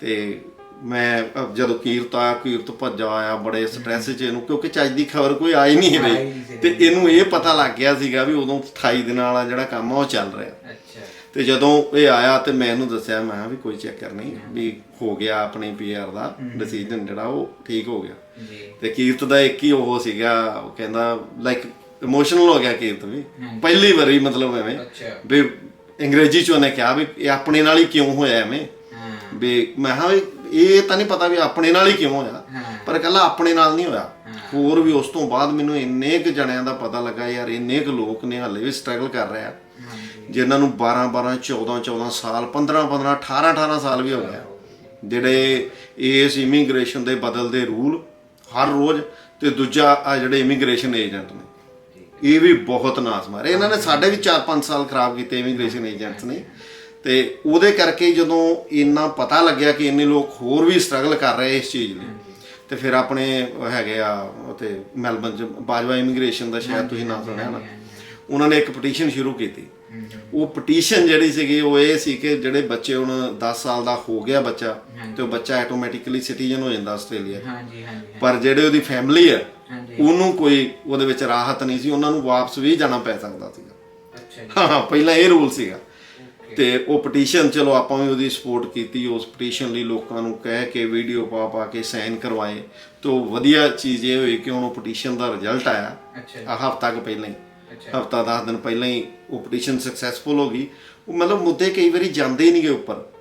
ਤੇ ਮੈਂ ਜਦੋਂ ਕੀਰਤ ਆਇਆ ਕੀਰਤ ਭੱਜਾ ਆਇਆ ਬੜੇ ਸਟ੍ਰੈਸ 'ਚ ਇਹਨੂੰ ਕਿਉਂਕਿ ਚੱਜ ਦੀ ਖਬਰ ਕੋਈ ਆਈ ਨਹੀਂ ਰਹੀ ਤੇ ਇਹਨੂੰ ਇਹ ਪਤਾ ਲੱਗ ਗਿਆ ਸੀਗਾ ਵੀ ਉਦੋਂ 28 ਦਿਨਾਂ ਵਾਲਾ ਜਿਹੜਾ ਕੰਮ ਆ ਉਹ ਚੱਲ ਰਿਹਾ। ਤੇ ਜਦੋਂ ਇਹ ਆਇਆ ਤੇ ਮੈਂ ਇਹਨੂੰ ਦੱਸਿਆ ਮੈਂ ਵੀ ਕੋਈ ਚੱਕਰ ਨਹੀਂ ਵੀ ਹੋ ਗਿਆ ਆਪਣੀ ਪੀਆਰ ਦਾ ਡਿਸੀਜਨ ਜਿਹੜਾ ਉਹ ਠੀਕ ਹੋ ਗਿਆ। ਤੇ ਕੀਰਤ ਦਾ ਇੱਕ ਹੀ ਉਹ ਸੀਗਾ ਉਹ ਕਹਿੰਦਾ ਲਾਈਕ ਇਮੋਸ਼ਨਲ ਹੋ ਗਿਆ ਕੀਰਤ ਵੀ। ਪਹਿਲੀ ਵਾਰੀ ਮਤਲਬ ਐਵੇਂ। ਵੀ ਅੰਗਰੇਜ਼ੀ ਚ ਉਹਨੇ ਕਿਹਾ ਵੀ ਇਹ ਆਪਣੇ ਨਾਲ ਹੀ ਕਿਉਂ ਹੋਇਆ ਐਵੇਂ। ਹਾਂ। ਵੀ ਮੈਂ ਕਿਹਾ ਵੀ ਇਹ ਤਾਂ ਨਹੀਂ ਪਤਾ ਵੀ ਆਪਣੇ ਨਾਲ ਹੀ ਕਿਉਂ ਹੋਇਆ। ਹਾਂ। ਪਰ ਇਕੱਲਾ ਆਪਣੇ ਨਾਲ ਨਹੀਂ ਹੋਇਆ। ਹੋਰ ਵੀ ਉਸ ਤੋਂ ਬਾਅਦ ਮੈਨੂੰ ਇੰਨੇ ਕੁ ਜਣਿਆਂ ਦਾ ਪਤਾ ਲੱਗਾ ਯਾਰ ਇੰਨੇ ਕੁ ਲੋਕ ਨੇ ਹਾਲੇ ਵੀ ਸਟਰਗਲ ਕਰ ਰਹੇ ਆ। ਜਿਨ੍ਹਾਂ ਨੂੰ 12 12 14 14 ਸਾਲ 15 15 18 18 ਸਾਲ ਵੀ ਹੋ ਗਿਆ ਜਿਹੜੇ ਇਸ ਇਮੀਗ੍ਰੇਸ਼ਨ ਦੇ ਬਦਲਦੇ ਰੂਲ ਹਰ ਰੋਜ਼ ਤੇ ਦੂਜਾ ਆ ਜਿਹੜੇ ਇਮੀਗ੍ਰੇਸ਼ਨ ਏਜੰਟ ਨੇ। ਇਹ ਵੀ ਬਹੁਤ ਨਾਸ ਮਾਰੇ। ਇਹਨਾਂ ਨੇ ਸਾਡੇ ਵੀ 4-5 ਸਾਲ ਖਰਾਬ ਕੀਤੇ ਇਮੀਗ੍ਰੇਸ਼ਨ ਏਜੰਟਸ ਨੇ। ਤੇ ਉਹਦੇ ਕਰਕੇ ਜਦੋਂ ਇੰਨਾ ਪਤਾ ਲੱਗਿਆ ਕਿ ਇੰਨੇ ਲੋਕ ਹੋਰ ਵੀ ਸਟਰਗਲ ਕਰ ਰਹੇ ਇਸ ਚੀਜ਼ ਲਈ ਤੇ ਫਿਰ ਆਪਣੇ ਹੈਗੇ ਆ ਉਤੇ ਮੈਲਬਨ ਚ ਬਾਜਵਾ ਇਮੀਗ੍ਰੇਸ਼ਨ ਦਾ ਸ਼ਾਇਦ ਤੁਸੀਂ ਨਾਮ ਸੁਣਿਆ ਨਾ ਉਹਨਾਂ ਨੇ ਇੱਕ ਪਟੀਸ਼ਨ ਸ਼ੁਰੂ ਕੀਤੀ। ਉਹ ਪਟੀਸ਼ਨ ਜਿਹੜੀ ਸੀਗੀ ਉਹ ਇਹ ਸੀ ਕਿ ਜਿਹੜੇ ਬੱਚੇ ਹੁਣ 10 ਸਾਲ ਦਾ ਹੋ ਗਿਆ ਬੱਚਾ ਤੇ ਉਹ ਬੱਚਾ ਆਟੋਮੈਟਿਕਲੀ ਸਿਟੀਜ਼ਨ ਹੋ ਜਾਂਦਾ ਆਸਟ੍ਰੇਲੀਆ 'ਚ। ਹਾਂਜੀ ਹਾਂਜੀ ਪਰ ਜਿਹੜੇ ਉਹਦੀ ਫੈਮਿਲੀ ਹੈ ਉਹਨੂੰ ਕੋਈ ਉਹਦੇ ਵਿੱਚ ਰਾਹਤ ਨਹੀਂ ਸੀ ਉਹਨਾਂ ਨੂੰ ਵਾਪਸ ਵੀ ਜਾਣਾ ਪੈ ਸਕਦਾ ਸੀਗਾ। ਅੱਛਾ ਜੀ। ਹਾਂ ਪਹਿਲਾਂ ਇਹ ਰੂਲ ਸੀਗਾ। ਤੇ ਉਹ ਪਟੀਸ਼ਨ ਚਲੋ ਆਪਾਂ ਵੀ ਉਹਦੀ ਸਪੋਰਟ ਕੀਤੀ ਉਸ ਪਟੀਸ਼ਨ ਲਈ ਲੋਕਾਂ ਨੂੰ ਕਹਿ ਕੇ ਵੀਡੀਓ ਪਾ ਪਾ ਕੇ ਸਾਈਨ ਕਰਵਾਏ। ਤੋਂ ਵਧੀਆ ਚੀਜ਼ ਇਹ ਹੋਈ ਕਿ ਹੁਣ ਉਹ ਪਟੀਸ਼ਨ ਦਾ ਰਿਜ਼ਲਟ ਆਇਆ। ਅੱਛਾ ਹਫ਼ਤਾ ਕੁ ਪਹਿਲਾਂ ਹੀ। ਹਫ਼ਤਾ 10 ਦਿਨ ਪਹਿਲਾਂ ਹੀ ਉਹ ਪਟੀਸ਼ਨ ਸਕਸੈਸਫੁਲ ਹੋ ਗਈ। ਉਹ ਮਤਲਬ ਮੁੱਦੇ ਕਈ ਵਾਰੀ ਜਾਂਦੇ ਹੀ ਨਹੀਂਗੇ ਉੱਪਰ।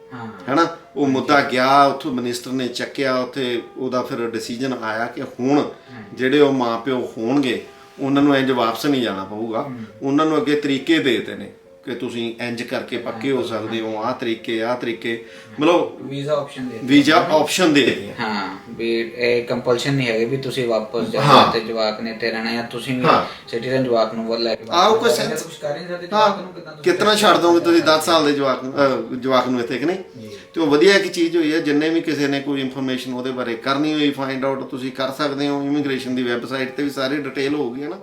ਹੈਨਾ? ਉਹ ਮੁੱਦਾ ਗਿਆ ਉੱਥੋਂ ਮਿਨਿਸਟਰ ਨੇ ਚੱਕਿਆ ਉੱਥੇ ਉਹਦਾ ਫਿਰ ਡਿਸੀਜਨ ਆਇਆ ਕਿ ਹੁਣ ਜਿਹੜੇ ਉਹ ਮਾਪਿਓ ਹੋਣਗੇ ਉਹਨਾਂ ਨੂੰ ਇੰਜ ਵਾਪਸ ਨਹੀਂ ਜਾਣਾ ਪਊਗਾ। ਉਹਨਾਂ ਨੂੰ ਅੱਗੇ ਤਰੀਕੇ ਦੇ ਦਿੱਤੇ ਨੇ। ਕਿ ਤੁਸੀਂ ਇੰਜ ਕਰਕੇ ਪੱਕੇ ਹੋ ਸਕਦੇ ਹੋ ਆਹ ਤਰੀਕੇ ਆਹ ਤਰੀਕੇ। ਮਤਲਬ ਵੀਜ਼ਾ ਆਪਸ਼ਨ ਦੇ ਵੀਜ਼ਾ ਆਪਸ਼ਨ ਦੇ ਦਿੱਤੇ ਹਾਂ ਵੀ ਇਹ ਕੰਪਲਸ਼ਨ ਨਹੀਂ ਹੈਗੇ ਵੀ ਤੁਸੀਂ ਵਾਪਸ ਹਾਂ। ਜਾਣਾ ਤੇ ਜਵਾਕ ਨੇ ਇੱਥੇ ਰਹਿਣਾ ਜਾਂ ਤੁਸੀਂ ਵੀ ਹਾਂ। ਸਿਟੀਜ਼ਨ ਜਵਾਕ ਨੂੰ ਵੱਲ ਲੈ ਕੇ ਆਹ ਉਹ ਕੋਈ ਵਾਪਸ sense- ਕੁਝ ਕਰ ਹੀ ਨਹੀਂ ਸਕਦੇ ਜਵਾਕ ਨੂੰ ਕਿਦਾਂ ਹਾਂ ਕਿਤਨਾ ਛੱਡ ਦੋਗੇ ਤੁਸੀਂ 10 ਸਾਲ ਦੇ ਜਵਾਕ ਨੂੰ ਅਹ, ਜਵਾਕ ਨੂੰ ਇੱਥੇ ਕਿ ਨਹੀਂ? ਤੇ ਉਹ ਵਧੀਆ ਇੱਕ ਚੀਜ਼ ਹੋਈ ਹੈ ਜਿੰਨੇ ਵੀ ਕਿਸੇ ਨੇ ਕੋਈ ਇਨਫੋਰਮੇਸ਼ਨ ਉਹਦੇ ਬਾਰੇ ਕਰਨੀ ਹੋਈ ਫਾਈਂਡ ਆਊਟ ਤੁਸੀਂ ਕਰ ਸਕਦੇ ਹੋ ਇਮੀਗ੍ਰੇਸ਼ਨ ਦੀ ਵੈਬਸਾਈਟ ਤੇ ਵੀ ਸਾਰੀ ਡਿਟੇਲ ਹੋਊਗੀ ਹੈ ਨਾ।